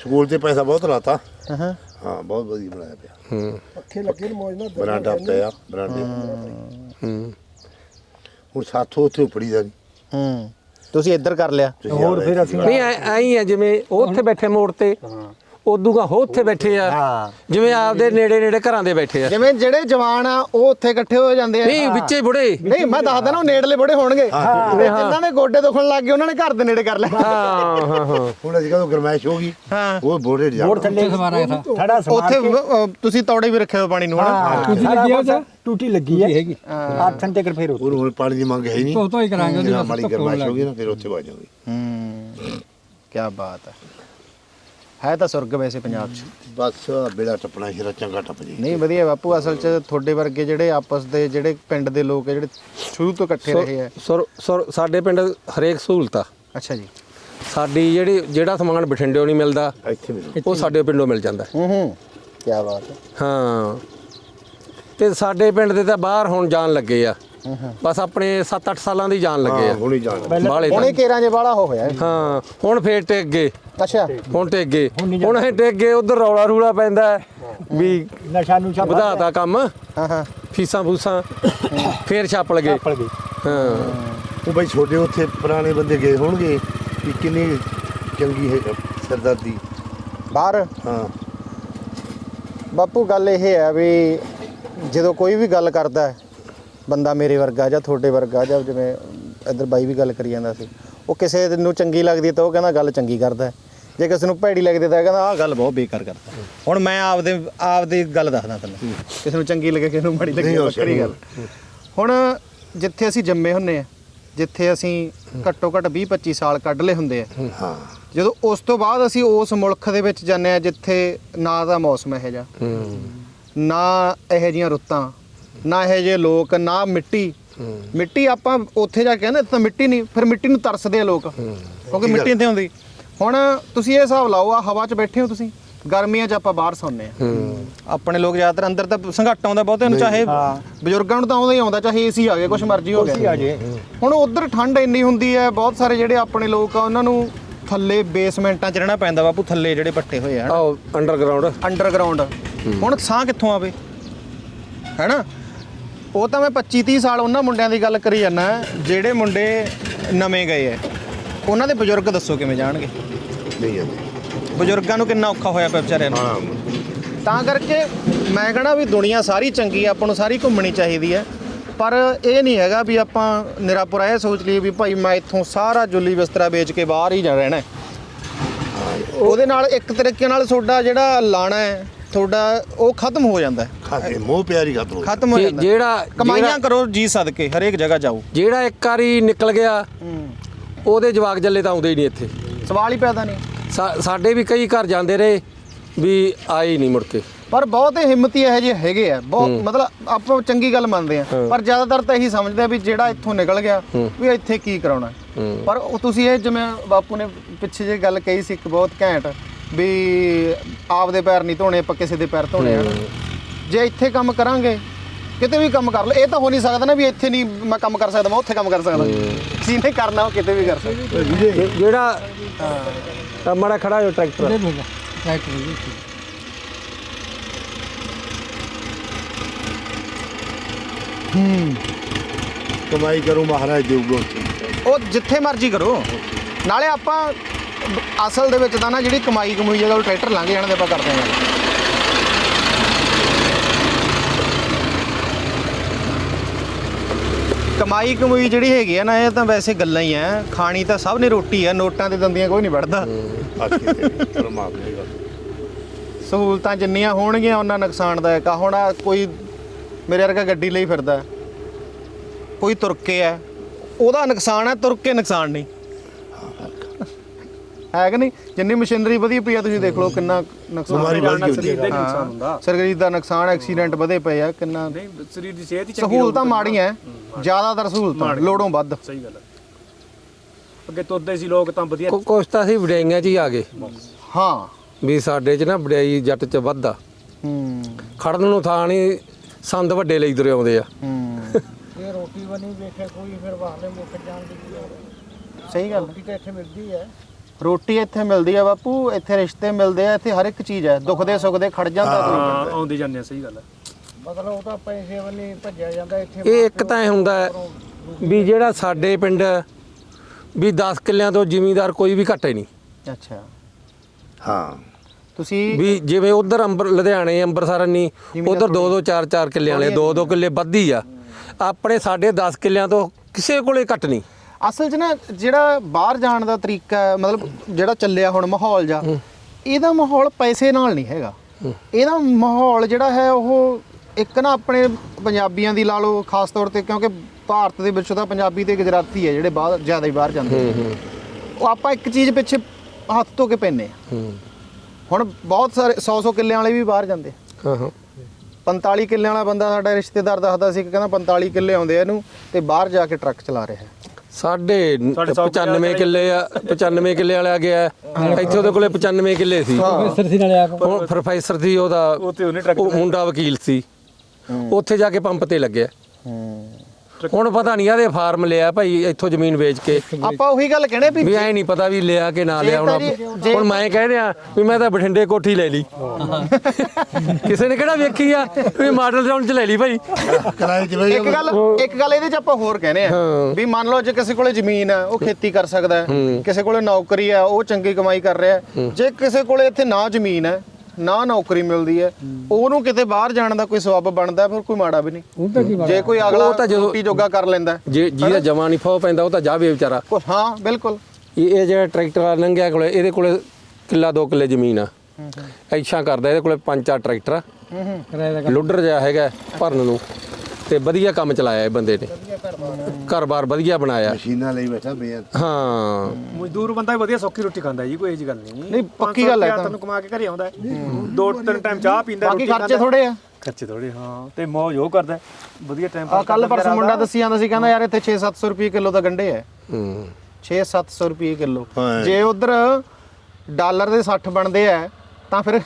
S4: ਸਕੂਲ ਤੇ ਪੈਸਾ ਬਹੁਤ ਲਾਤਾ।
S2: ਹਾਂ
S4: ਹਾਂ। ਬਹੁਤ ਵਧੀਆ ਬਣਾਇਆ ਪਿਆ।
S1: ਹੂੰ।
S6: ਪੱਖੇ ਲੱਗੇ ਨੇ ਮੌਜ ਨਾਲ
S4: ਬਰਾਂਡਾ ਪਿਆ ਬਰਾਂਡੇ।
S1: ਹੂੰ।
S4: ਹੁਣ ਸਾਥੋਂ ਉੱਥੇ ਉਪੜੀ ਦਾ
S2: ਹੂੰ। ਤੁਸੀਂ ਇੱਧਰ ਕਰ ਲਿਆ।
S5: ਹੋਰ ਫਿਰ ਅਸੀਂ
S1: ਨਹੀਂ ਐ ਐਂ ਹੀ ਆ ਜਿਵੇਂ ਉਹ ਉੱਥੇ ਬੈਠੇ ਮੋੜ ਤੇ।
S5: ਹਾਂ।
S1: ਉਦੋਂ ਹੋ ਉੱਥੇ ਬੈਠੇ ਆ।
S5: ਹਾਂ।
S1: ਜਿਵੇਂ ਆਪਦੇ ਨੇੜੇ ਨੇੜੇ ਘਰਾਂ ਦੇ ਬੈਠੇ ਆ।
S2: ਜਿਵੇਂ ਜਿਹੜੇ ਜਵਾਨ ਆ ਉਹ ਉੱਥੇ ਇਕੱਠੇ ਹੋ ਜਾਂਦੇ ਆ।
S1: ਨਹੀਂ ਵਿੱਚੇ ਬੁੜੇ।
S2: ਨਹੀਂ ਮੈਂ ਦੱਸਦਾ ਨਾ ਉਹ ਨੇੜਲੇ ਬੜੇ ਹੋਣਗੇ। ਤੇ ਜਿਨ੍ਹਾਂ ਨੇ ਗੋਡੇ ਦੁਖਣ ਲੱਗ ਗਏ ਉਹਨਾਂ ਨੇ ਘਰ ਦੇ ਨੇੜੇ ਕਰ ਲਿਆ।
S1: ਹਾਂ ਹਾਂ ਹਾਂ।
S4: ਹੁਣ ਅਸੀਂ ਕਦੋਂ ਗਰਮਾਇਸ਼ ਹੋ ਗਈ?
S2: ਹਾਂ।
S4: ਉਹ ਬੋੜੇ ਜਾ
S5: ਬੋਰ ਥੱਲੇ
S3: ਸਮਾਰਾ ਥਾ।
S5: ਥੜਾ ਸਮਾਰ
S2: ਉੱਥੇ ਤੁਸੀਂ ਤੌੜੇ ਵੀ ਰੱਖੇ ਹੋਏ ਪਾਣੀ ਨੂੰ ਹਨਾ?
S5: ਹਾਂ।
S3: ਟੂਟੀ ਲੱਗੀ ਆ?
S5: ਟੂਟੀ ਲੱਗੀ ਹੈ
S3: ਹੈਗੀ।
S5: ਆਥਨ ਤੇ ਕਰ ਫਿਰ।
S4: ਉਹ ਹੁਣ ਪਾਣੀ ਦੀ ਮੰਗ ਹੈ ਹੀ ਨਹੀਂ।
S3: ਧੋ ਧੋ ਹੀ ਕਰਾਂਗੇ ਉਹਦੀ ਲੱਗ
S4: ਹੋ ਗਈ ਨਾ ਫਿਰ ਉੱਥੇ ਵਗ ਜਾਵਾਂਗੇ
S2: ਹੂੰ। ਕੀ ਬਾਤ ਹੈ। ਹੈ ਤਾਂ ਸੁਰਗ ਵੈਸੇ ਪੰਜਾਬ 'ਚ।
S4: ਬਸ ਬੇੜਾ ਟੱਪਣਾ ਸ਼ਰਾ ਚੰਗਾ ਟੱਪ ਜੀ
S2: ਨਹੀਂ ਵਧੀਆ ਬਾਪੂ ਅਸਲ 'ਚ ਤੁਹਾਡੇ ਵਰਗੇ ਜਿਹੜੇ ਆਪਸ ਦੇ ਜਿਹੜੇ ਪਿੰਡ ਦੇ ਲੋਕ ਆ ਜਿਹੜੇ ਸ਼ੁਰੂ ਤੋਂ ਇਕੱਠੇ ਰਹੇ ਆ।
S1: ਸੁਰ ਸੁਰ ਸਾਡੇ ਪਿੰਡ ਹਰੇਕ ਸਹੂਲਤ ਆ।
S2: ਅੱਛਾ ਜੀ।
S1: ਸਾਡੀ ਜਿਹੜੀ ਜਿਹੜਾ ਸਮਾਨ ਬਠਿੰਡਿਓਂ ਨਹੀਂ ਮਿਲਦਾ
S4: ਇੱਥੇ ਮਿਲੋ
S1: ਉਹ ਸਾਡੇ ਪਿੰਡੋਂ ਮਿਲ ਜਾਂਦਾ।
S2: ਹੂੰ ਹੂੰ। ਕੀ ਬਾਤ ਹੈ।
S1: ਹਾਂ। ਤੇ ਸਾਡੇ ਪਿੰਡ ਦੇ ਤਾਂ ਬਾਹਰ ਹੁਣ ਜਾਣ ਲੱਗੇ ਆ। ਬਸ ਆਪਣੇ 7-8 ਸਾਲਾਂ ਦੀ ਜਾਣ ਲੱਗੇ ਆ।
S4: ਹੁਣੀ ਜਾਣ
S1: ਬਾਲੇ
S2: ਹੁਣੇ ਕੇਰਾਂ ਜੇ ਵਾਲਾ ਹੋ ਹੋਇਆ
S1: ਹਾਂ ਹੁਣ ਫੇਰ ਟਿਕ ਗਏ।
S2: ਅੱਛਾ।
S1: ਹੁਣ ਟਿਕ ਗਏ। ਹੁਣ ਅਸੀਂ ਟਿਕ ਗਏ ਉਧਰ ਰੌਲਾ ਰੂਲਾ ਪੈਂਦਾ ਵੀ
S5: ਨਸ਼ਾ ਨੂੰ ਛੱਪ
S1: ਵਧਾਤਾ ਕੰਮ।
S2: ਹਾਂ ਹਾਂ।
S1: ਫੀਸਾਂ ਫੂਸਾਂ ਫੇਰ ਛਾਪ ਲਗੇ। ਹਾਂ।
S4: ਉਹ ਬਈ ਛੋਟੇ ਉੱਥੇ ਪੁਰਾਣੇ ਬੰਦੇ ਗਏ ਹੋਣਗੇ ਕਿ ਕਿੰਨੀ ਚੰਗੀ ਹੈ ਸਰਦਾਰਦੀ।
S2: ਬਾਹਰ?
S4: ਹਾਂ।
S2: ਬਾਪੂ ਗੱਲ ਇਹ ਹੈ ਵੀ ਜਦੋਂ ਕੋਈ ਵੀ ਗੱਲ ਕਰਦਾ ਹੈ, ਬੰਦਾ ਮੇਰੇ ਵਰਗਾ ਜਾਂ ਤੁਹਾਡੇ ਵਰਗਾ ਜਾਂ ਜਿਵੇਂ ਇੱਧਰ ਬਾਈ ਵੀ ਗੱਲ ਕਰੀ ਜਾਂਦਾ ਸੀ ਉਹ ਕਿਸੇ ਨੂੰ ਚੰਗੀ ਲੱਗਦੀ ਤਾਂ ਉਹ ਕਹਿੰਦਾ ਗੱਲ ਚੰਗੀ ਕਰਦਾ। ਜੇ ਕਿਸੇ ਨੂੰ ਭੈੜੀ ਲੱਗਦੀ ਤਾਂ ਕਹਿੰਦਾ ਆਹ ਗੱਲ ਬਹੁਤ ਬੇਕਾਰ ਕਰਦਾ ਹੁਣ ਮੈਂ ਆਪਦੇ ਆਪਦੀ ਗੱਲ ਦੱਸਦਾ ਤੈਨੂੰ। ਕਿਸੇ ਨੂੰ ਚੰਗੀ ਲੱਗੇ ਕਿਸੇ ਨੂੰ ਮਾੜੀ ਲੱਗੇ ਵੱਖਰੀ ਗੱਲ। ਹੁਣ ਜਿੱਥੇ ਅਸੀਂ ਜੰਮੇ ਹੁੰਨੇ ਆ ਜਿੱਥੇ ਅਸੀਂ ਘੱਟੋ ਘੱਟ 20 25 ਸਾਲ ਕੱਢ ਲਏ ਹੁੰਦੇ ਆ
S4: ਹਾਂ।
S2: ਜਦੋਂ ਉਸ ਤੋਂ ਬਾਅਦ ਅਸੀਂ ਉਸ ਮੁਲਕ ਦੇ ਵਿੱਚ ਜਾਂਦੇ ਆ ਜਿੱਥੇ ਨਾ ਦਾ ਮੌਸਮ ਇਹੋ ਜਿਹਾ ਨਾ ਇਹੋ ਜੀਆਂ ਰੁੱਤਾਂ ਨਾ ਇਹੋ ਜਿਹੇ ਲੋਕ ਨਾ ਮਿੱਟੀ। ਮਿੱਟੀ ਆਪਾਂ ਉੱਥੇ ਜਾ ਕੇ ਨਾ ਤਾਂ ਮਿੱਟੀ ਨਹੀਂ ਫਿਰ ਮਿੱਟੀ ਨੂੰ ਤਰਸਦੇ ਆ ਲੋਕ। ਕਿਉਂਕਿ ਮਿੱਟੀ ਇੱਥੇ ਹੁੰਦੀ। ਹੁਣ ਤੁਸੀਂ ਇਹ ਹਿਸਾਬ ਲਾਓ ਆ ਹਵਾ 'ਚ ਬੈਠੇ ਹੋ ਤੁਸੀਂ ਗਰਮੀਆਂ 'ਚ ਆਪਾਂ ਬਾਹਰ ਸੌਂਦੇ ਆ। ਆਪਣੇ ਲੋਕ ਜ਼ਿਆਦਾਤਰ ਅੰਦਰ ਤਾਂ ਸੰਘਾਟ ਆਉਂਦਾ ਬਹੁਤੇ ਨੂੰ ਚਾਹੇ ਬਜ਼ੁਰਗਾਂ ਨੂੰ ਤਾਂ ਆਉਂਦਾ ਹੀ ਆਉਂਦਾ ਚਾਹੇ ਏਸੀ ਆ ਗਏ ਕੁਛ ਮਰਜ਼ੀ ਹੋ ਗਿਆ। ਹੁਣ ਉਧਰ ਠੰਡ ਇੰਨੀ ਹੁੰਦੀ ਹੈ ਬਹੁਤ ਸਾਰੇ ਜਿਹੜੇ ਆਪਣੇ ਲੋਕ ਆ ਉਹਨਾਂ ਨੂੰ ਥੱਲੇ ਬੇਸਮੈਂਟਾਂ 'ਚ ਰਹਿਣਾ ਪੈਂਦਾ ਬਾਪੂ ਥੱਲੇ ਜਿਹੜੇ ਪੱਟੇ ਹੋਏ ਆ।
S1: ਆਓ ਅੰਡਰਗਰਾਉਂਡ
S2: ਅੰਡਰਗਰਾਉਂਡ ਹੁਣ ਸਾਹ ਕਿੱਥੋਂ ਆਵੇ? ਹੈਨਾ? ਉਹ ਤਾਂ ਮੈਂ 25 30 ਸਾਲ ਉਹਨਾਂ ਮੁੰਡਿਆਂ ਦੀ ਗੱਲ ਕਰੀ ਜਾਂਦਾ ਜਿਹੜੇ ਮੁੰਡੇ ਨਵੇਂ ਗਏ ਐ। ਉਹਨਾਂ ਦੇ ਬਜ਼ੁਰਗ ਦੱਸੋ ਕਿਵੇਂ ਜਾਣਗੇ?
S4: ਨਹੀਂ ਆਉਂਦੇ
S2: ਬਜ਼ੁਰਗਾਂ ਨੂੰ ਕਿੰਨਾ ਔਖਾ ਹੋਇਆ ਪਿਆ ਵਿਚਾਰਿਆਂ ਨੂੰ?
S4: ਹਾਂ।
S2: ਤਾਂ ਕਰਕੇ ਮੈਂ ਕਹਣਾ ਵੀ ਦੁਨੀਆ ਸਾਰੀ ਚੰਗੀ ਆ ਆਪਾਂ ਨੂੰ ਸਾਰੀ ਘੁੰਮਣੀ ਚਾਹੀਦੀ ਹੈ ਪਰ ਇਹ ਨਹੀਂ ਹੈਗਾ ਵੀ ਆਪਾਂ ਨਿਰਾਪੁਰਾ ਇਹ ਸੋਚ ਲਈਏ ਵੀ ਭਾਈ ਮੈਂ ਇੱਥੋਂ ਸਾਰਾ ਜੁੱਲੀ ਬਿਸਤਰਾ ਵੇਚ ਕੇ ਬਾਹਰ ਹੀ ਜਾ ਰਹਿਣਾ। ਉਹਦੇ ਨਾਲ ਇੱਕ ਤਰੀਕੇ ਨਾਲ ਤੁਹਾਡਾ ਜਿਹੜਾ ਲਾਣਾ ਹੈ ਤੁਹਾਡਾ ਉਹ ਖਤਮ ਹੋ ਜਾਂਦਾ ਹੈ
S4: ਖਾਤੇ ਮੋਹ ਪਿਆਰੀ ਖਾਤੋ
S2: ਖਤਮ ਹੋ ਜਾਂਦਾ। ਹੈ।
S1: ਜਿਹੜਾ
S2: ਕਮਾਈਆਂ ਕਰੋ ਜੀ ਸਦਕੇ ਹਰੇਕ ਜਗ੍ਹਾ ਜਾਓ।
S1: ਜਿਹੜਾ ਇੱਕ ਵਾਰੀ ਨਿਕਲ ਗਿਆ ਉਹਦੇ ਜਵਾਕ ਜੱਲੇ ਤਾਂ ਆਉਂਦੇ ਹੀ ਨਹੀਂ ਇੱਥੇ।
S2: ਸਵਾਲ ਹੀ ਪੈਦਾ ਨਹੀਂ।
S1: ਸਾ- ਸਾਡੇ ਵੀ ਕਈ ਘਰ ਜਾਂਦੇ ਰਹੇ ਵੀ ਆਏ ਹੀ ਨਹੀਂ ਮੁੜ ਕੇ।
S2: ਪਰ ਬਹੁਤ ਹਿੰਮਤੀ ਇਹੋ ਜਿਹੇ ਹੈਗੇ ਆ। ਬਹੁਤ ਮਤਲਬ ਆਪਾਂ ਚੰਗੀ ਗੱਲ ਮੰਨਦੇ ਆ। ਪਰ ਜ਼ਿਆਦਾਤਰ ਤਾਂ ਇਹੀ ਸਮਝਦੇ ਆ ਵੀ ਜਿਹੜਾ ਇੱਥੋਂ ਨਿਕਲ ਗਿਆ ਵੀ ਇੱਥੇ ਕੀ ਕਰਾਉਣਾ। ਪਰ ਉਹ ਤੁਸੀਂ ਇਹ ਜਿਵੇਂ ਬਾਪੂ ਨੇ ਪਿੱਛੇ ਜੇ ਗੱਲ ਕਹੀ ਸੀ ਇੱਕ ਬਹੁਤ ਘੈਂਟ ਵੀ ਆਪਦੇ ਪੈਰ ਨਹੀਂ ਧੋਣੇ ਆਪਾਂ ਕਿਸੇ ਦੇ ਪੈਰ ਧੋਣੇ ਹਨ ਜੇ ਇੱਥੇ ਕੰਮ ਕਰਾਂਗੇ ਕਿਤੇ ਵੀ ਕੰਮ ਕਰ ਲਓ ਇਹ ਤਾਂ ਹੋ ਨਹੀਂ ਸਕਦਾ ਨਾ ਵੀ ਇੱਥੇ ਨਹੀਂ ਮੈਂ ਕੰਮ ਕਰ ਸਕਦਾ ਮੈਂ ਉੱਥੇ ਕੰਮ ਕਰ ਸਕਦਾ। ਜਿਹਨੇ ਕਰਨਾ ਉਹ ਕਿਤੇ ਵੀ ਕਰ ਸਕਦਾ।
S1: ਜੇ- ਜਿਹੜਾ ਆ ਮਾੜਾ ਖੜਾ ਹੋ ਟਰੈਕਟਰ।
S4: ਕਮਾਈ ਕਰੂ ਮਹਾਰਾਜ ਦੇਊਗਾ ਉੱਥੇ।
S2: ਉਹ ਜਿੱਥੇ ਮਰਜ਼ੀ ਕਰੋ। ਨਾਲੇ ਆਪਾਂ ਅਸਲ ਦੇ ਵਿੱਚ ਤਾਂ ਨਾ ਜਿਹੜੀ ਕਮਾਈ ਕਮਾਈ ਹੈ ਉਹ ਟਰੈਕਟਰ ਲੰਘ ਜਾਣ ਦੇ ਆਪਾਂ ਕਰਦੇ ਹਾਂ। ਕਮਾਈ ਕਮਾਈ ਜਿਹੜੀ ਹੈਗੀ ਆ ਨਾ ਇਹ ਤਾਂ ਵੈਸੇ ਗੱਲਾਂ ਹੀ ਆ। ਖਾਣੀ ਤਾਂ ਸਭ ਨੇ ਰੋਟੀ ਆ ਨੋਟਾਂ ਤੇ ਦੰਦੀਆਂ ਕੋਈ ਨਹੀਂ ਵੜਦਾ
S4: ਆਖੇ ਤੇ ਪਰਮਾਤਮਾ ਦੀ ਗੱਲ।
S2: ਸਹੂਲਤਾਂ ਜਿੰਨੀਆਂ ਹੋਣਗੀਆਂ ਉਹਨਾਂ ਨੁਕਸਾਨਦਾਇਕ ਆ। ਹੁਣ ਆਹ ਕੋਈ ਮੇਰੇ ਵਰਗਾ ਗੱਡੀ ਲਈ ਫਿਰਦਾ ਕੋਈ ਤੁਰ ਕੇ ਹੈ ਉਹਦਾ ਨੁਕਸਾਨ ਹੈ ਤੁਰ ਕੇ ਨੁਕਸਾਨ ਨਹੀਂ। ਹੈ ਕਿ ਨਹੀਂ? ਜਿੰਨੀ ਮਸ਼ੀਨਰੀ ਵਧੀ ਪਈ ਆ ਤੁਸੀਂ ਦੇਖ ਲਓ ਕਿੰਨਾ ਨੁਕਸਾਨ
S4: ਬਿਮਾਰੀ ਗਈ ਹੁੰਦੀ ਹੈ।
S2: ਸਰੀਰ ਦਾ ਨੁਕਸਾਨ ਐਕਸੀਡੈਂਟ ਵਧੇ ਪਏ ਆ ਕਿੰਨਾ
S5: ਨਹੀਂ ਸਰੀਰ ਦੀ ਸਿਹਤ ਹੀ
S2: ਸਹੂਲਤਾਂ ਮਾੜੀਆਂ ਹੈ, ਜ਼ਿਆਦਾਤਰ ਸਹੂਲਤਾਂ ਲੋੜੋਂ ਵੱਧ।
S5: ਸਹੀ ਗੱਲ ਹੈ। ਅੱਗੇ ਤੁਰਦੇ ਸੀ ਲੋਕ ਤਾਂ ਵਧੀਆ
S1: ਕੁਛ ਤਾਂ ਅਸੀਂ ਵਡਿਆਈਆਂ 'ਚ ਹੀ ਆ ਗਏ।
S2: ਹਾਂ।
S1: ਵੀ ਸਾਡੇ 'ਚ ਨਾ ਵਡਿਆਈ ਜੱਟ 'ਚ ਵੱਧਾ
S2: ਹੂੰ।
S1: ਖੜਨ ਨੂੰ ਥਾਂ ਨਹੀਂ ਸੰਦ ਵੱਡੇ ਲਈ ਤੁਰੇ ਆਉਂਦੇ ਆ।
S2: ਹੂੰ।
S5: ਇਹ ਰੋਟੀ ਬਣੀ ਵੇਖਿਆ ਕੋਈ ਫਿਰ ਬਾਹਰਲੇ ਮੁੱਕ ਜਾਣ ਦੀ
S2: ਸਹੀ ਗੱਲ
S5: ਰੋਟੀ ਤਾਂ ਇੱਥੇ ਮਿਲਦੀ ਹੈ।
S2: ਰੋਟੀ ਇੱਥੇ ਮਿਲਦੀ ਆ ਬਾਪੂ ਇੱਥੇ ਰਿਸ਼ਤੇ ਮਿਲਦੇ ਆ ਇੱਥੇ ਹਰ ਇੱਕ ਚੀਜ਼ ਹੈ ਦੁੱਖ ਦੇ ਸੁੱਖ ਦੇ ਖੜ ਜਾਂਦਾ ਕੋਈ
S5: ਹਾਂ ਆਉਂਦੇ ਜਾਂਦੇ ਆ ਸਹੀ ਗੱਲ ਹੈ ਮਤਲਬ ਉਹ ਤਾਂ ਪੈਸੇ ਵੱਲੋਂ ਭੱਜਿਆ ਜਾਂਦਾ ਇੱਥੇ
S1: ਇਹ ਇੱਕ ਤਾਂ ਇਹ ਹੁੰਦਾ ਹੈ ਵੀ ਜਿਹੜਾ ਸਾਡੇ ਪਿੰਡ ਵੀ 10 ਕਿੱਲਿਆਂ ਤੋਂ ਜ਼ਿਮੀਂਦਾਰ ਕੋਈ ਵੀ ਘਟੇ ਨਹੀਂ।
S2: ਅੱਛਾ।
S4: ਹਾਂ।
S2: ਤੁਸੀਂ
S1: ਵੀ ਜਿਵੇਂ ਉਧਰ ਅੰਬਰ ਲੁਧਿਆਣੇ ਅੰਬਰਸਰ ਨਹੀਂ ਉਧਰ 2 2 4 4 ਕਿੱਲਿਆਂ ਵਾਲੇ 2 2 ਕਿੱਲੇ ਵੱਧੀ ਆ। ਆਪਣੇ ਸਾਡੇ 10 ਕਿੱਲਿਆਂ ਤੋਂ ਕਿਸੇ ਕੋਲੇ ਘਟ ਨਹੀਂ।
S2: ਅਸਲ 'ਚ ਨਾ ਜਿਹੜਾ ਬਾਹਰ ਜਾਣ ਦਾ ਤਰੀਕਾ ਹੈ, ਮਤਲਬ ਜਿਹੜਾ ਚੱਲਿਆ ਹੁਣ ਮਾਹੌਲ ਜਾ ਇਹਦਾ ਮਾਹੌਲ ਪੈਸੇ ਨਾਲ ਨਹੀਂ ਹੈਗਾ। ਇਹਦਾ ਮਾਹੌਲ ਜਿਹੜਾ ਹੈ ਉਹ ਇੱਕ ਨਾ ਆਪਣੇ ਪੰਜਾਬੀਆਂ ਦੀ ਲਾ ਲਓ ਖਾਸ ਤੌਰ ਤੇ ਕਿਉਂਕਿ ਭਾਰਤ ਦੇ ਵਿੱਚ ਤਾਂ ਪੰਜਾਬੀ ਤੇ ਗੁਜਰਾਤੀ ਹੈ ਜਿਹੜੇ ਬਾਹਰ ਜ਼ਿਆਦਾ ਹੀ ਬਾਹਰ ਜਾਂਦੇ ਉਹ ਆਪਾਂ ਇੱਕ ਚੀਜ਼ ਪਿੱਛੇ ਹੱਥ ਧੋ ਕੇ ਪੈਨੇ ਆ ਹੁਣ ਬਹੁਤ ਸਾਰੇ 100 100 ਕਿੱਲਿਆਂ ਵਾਲੇ ਵੀ ਬਾਹਰ ਜਾਂਦੇ। ਆ।
S1: ਹਾਂ ਹਾਂ।
S2: 45 ਕਿੱਲਿਆਂ ਵਾਲਾ ਬੰਦਾ ਸਾਡਾ ਰਿਸ਼ਤੇਦਾਰ ਦੱਸਦਾ ਸੀ ਕਿ ਕਹਿੰਦਾ 45 ਕਿੱਲੇ ਆਉਂਦੇ ਆ ਇਹਨੂੰ ਤੇ ਬਾਹਰ ਜਾ ਕੇ ਟਰੱਕ ਚਲਾ ਰਿਹਾ। ਹੈ
S1: ਸਾਡੇ
S5: ਸਾਡੇ ਸੌ
S1: 95 ਕਿੱਲੇ ਆ 95 ਕਿੱਲੇ ਵਾਲਾ ਆ ਗਿਆ ਇੱਥੇ ਉਹਦੇ ਕੋਲੇ 95 ਕਿੱਲੇ ਸੀ।
S3: ਪ੍ਰੋਫੈਸਰ ਸੀ ਨਾਲੇ ਆਪ
S1: ਹੁਣ ਪ੍ਰੋਫੈਸਰ ਸੀ ਉਹਦਾ
S5: ਉਹ
S1: ਮੁੰਡਾ ਵਕੀਲ ਸੀ। ਉੱਥੇ ਜਾ ਕੇ ਪੰਪ ਤੇ ਲੱਗਿਆ। ਹੁਣ ਪਤਾ ਨਹੀਂ ਆਦੇ ਫਾਰਮ ਲਿਆ ਭਾਈ ਇੱਥੋਂ ਜ਼ਮੀਨ ਵੇਚ ਕੇ।
S2: ਆਪਾਂ ਉਹੀ ਗੱਲ ਕਹਿਣੇ ਵੀ
S1: ਵੀ ਐ ਨਹੀਂ ਪਤਾ ਵੀ ਲਿਆ ਕਿ ਨਾ ਲਿਆ ਹੁਣ ਮੈਂ ਕਹਿ ਰਿਹਾ ਵੀ ਮੈਂ ਤਾਂ ਬਠਿੰਡੇ ਕੋਠੀ ਲੈ ਲਈ। ਕਿਸੇ ਨੇ ਕਿਹੜਾ ਵੇਖੀ ਆ? ਵੀ ਮਾਡਲ ਟਾਊਨ ਚ ਲੈ ਲਈ ਭਾਈ।
S4: ਕਿਰਾਏ 'ਚ ਬਈ
S2: ਇੱਕ ਗੱਲ ਇੱਕ ਗੱਲ ਇਹਦੇ ਚ ਆਪਾਂ ਹੋਰ ਕਹਿੰਦੇ ਆ। ਵੀ ਮੰਨ ਲਓ ਜੇ ਕਿਸੇ ਕੋਲੇ ਜ਼ਮੀਨ ਆ ਉਹ ਖੇਤੀ ਕਰ ਸਕਦਾ ਹੈ। ਕਿਸੇ ਕੋਲੇ ਨੌਕਰੀ ਆ ਉਹ ਚੰਗੀ ਕਮਾਈ ਕਰ ਰਿਹਾ ਹੈ। ਜੇ ਕਿਸੇ ਕੋਲੇ ਇੱਥੇ ਨਾ ਜ਼ਮੀਨ ਹੈ ਨਾ ਨੌਕਰੀ ਮਿਲਦੀ ਹੈ। ਉਹਨੂੰ ਕਿਤੇ ਬਾਹਰ ਜਾਣ ਦਾ ਕੋਈ ਸਬਬ ਬਣਦਾ ਫਿਰ ਕੋਈ ਮਾੜਾ ਵੀ ਨਹੀਂ।
S3: ਉਹ ਤਾਂ ਕੀ ਬਾਤ
S2: ਜੇ ਕੋਈ ਅਗਲਾ
S1: ਉਹ ਤਾਂ ਜਦੋਂ-
S2: ਰੋਟੀ ਜੋਗਾ ਕਰ ਲੈਂਦਾ।
S1: ਜੇ ਜਿਹਦਾ ਜਮਾ ਨਹੀਂ ਫੋ ਪੈਂਦਾ ਉਹ ਤਾਂ ਜਾਵੇ ਵਿਚਾਰਾ।
S2: ਹਾਂ ਬਿਲਕੁਲ।
S1: ਇਹ ਇਹ ਜਿਹੜਾ ਟਰੈਕਟਰ ਵਾਲਾ ਲੰਘਿਆ ਕੋਲੇ ਇਹਦੇ ਕੋਲੇ ਕਿੱਲਾ ਦੋ ਕਿੱਲੇ ਜ਼ਮੀਨ ਆ। ਐਛਾ ਕਰਦਾ ਇਹਦੇ ਕੋਲੇ ਪੰਜ ਚਾਰ ਟਰੈਕਟਰ ਆ। ਲੋਡਰ ਜਿਹਾ ਹੈਗਾ ਭਰਨ ਨੂੰ। ਤੇ ਵਧੀਆ ਕੰਮ ਚਲਾਇਆ ਇਹ ਬੰਦੇ ਨੇ। ਘਰ-ਬਾਰ ਵਧੀਆ ਬਣਾਇਆ।
S4: ਮਸ਼ੀਨਾਂ ਲਈ ਬੈਠਾ ਬੇਅੰਤ
S1: ਹਾਂ।
S7: ਮਜ਼ਦੂਰ ਬੰਦਾ ਵੀ ਵਧੀਆ ਸੌਖੀ ਰੋਟੀ ਖਾਂਦਾ ਜੀ ਕੋਈ ਇਹ ਜੀ ਗੱਲ ਨਹੀਂ।
S2: ਨਹੀਂ, ਪੱਕੀ ਗੱਲ ਹੈ ਤਾਂ।
S7: ਤੈਨੂੰ ਕਮਾ ਕੇ ਘਰੇ ਆਉਂਦਾ ਹੈ। ਦੋ ਤਿੰਨ ਟਾਈਮ ਚਾਹ ਪੀਂਦਾ
S2: ਬਾਕੀ ਖਰਚੇ। ਥੋੜੇ ਆ।
S7: ਖਰਚੇ ਥੋੜੇ ਹਾਂ। ਤੇ ਮੌਜ ਉਹ ਕਰਦਾ ਵਧੀਆ ਟਾਈਮ
S2: ਆ ਕੱਲ ਪਰਸੋਂ ਮੁੰਡਾ ਦੱਸੀ ਜਾਂਦਾ ਸੀ ਕਹਿੰਦਾ ਯਾਰ ਇੱਥੇ 6-700 ਰੁਪਏ ਕਿਲੋ ਦਾ ਗੰਡੇ ਹੈ।
S1: ਹੂੰ।
S2: 6-700 ਰੁਪਏ ਕਿਲੋ।
S4: ਹਾਂ।
S2: ਜੇ ਉਧਰ ਡਾਲਰ ਦੇ 60 ਬਣਦੇ ਆ ਤਾਂ ਫਿਰ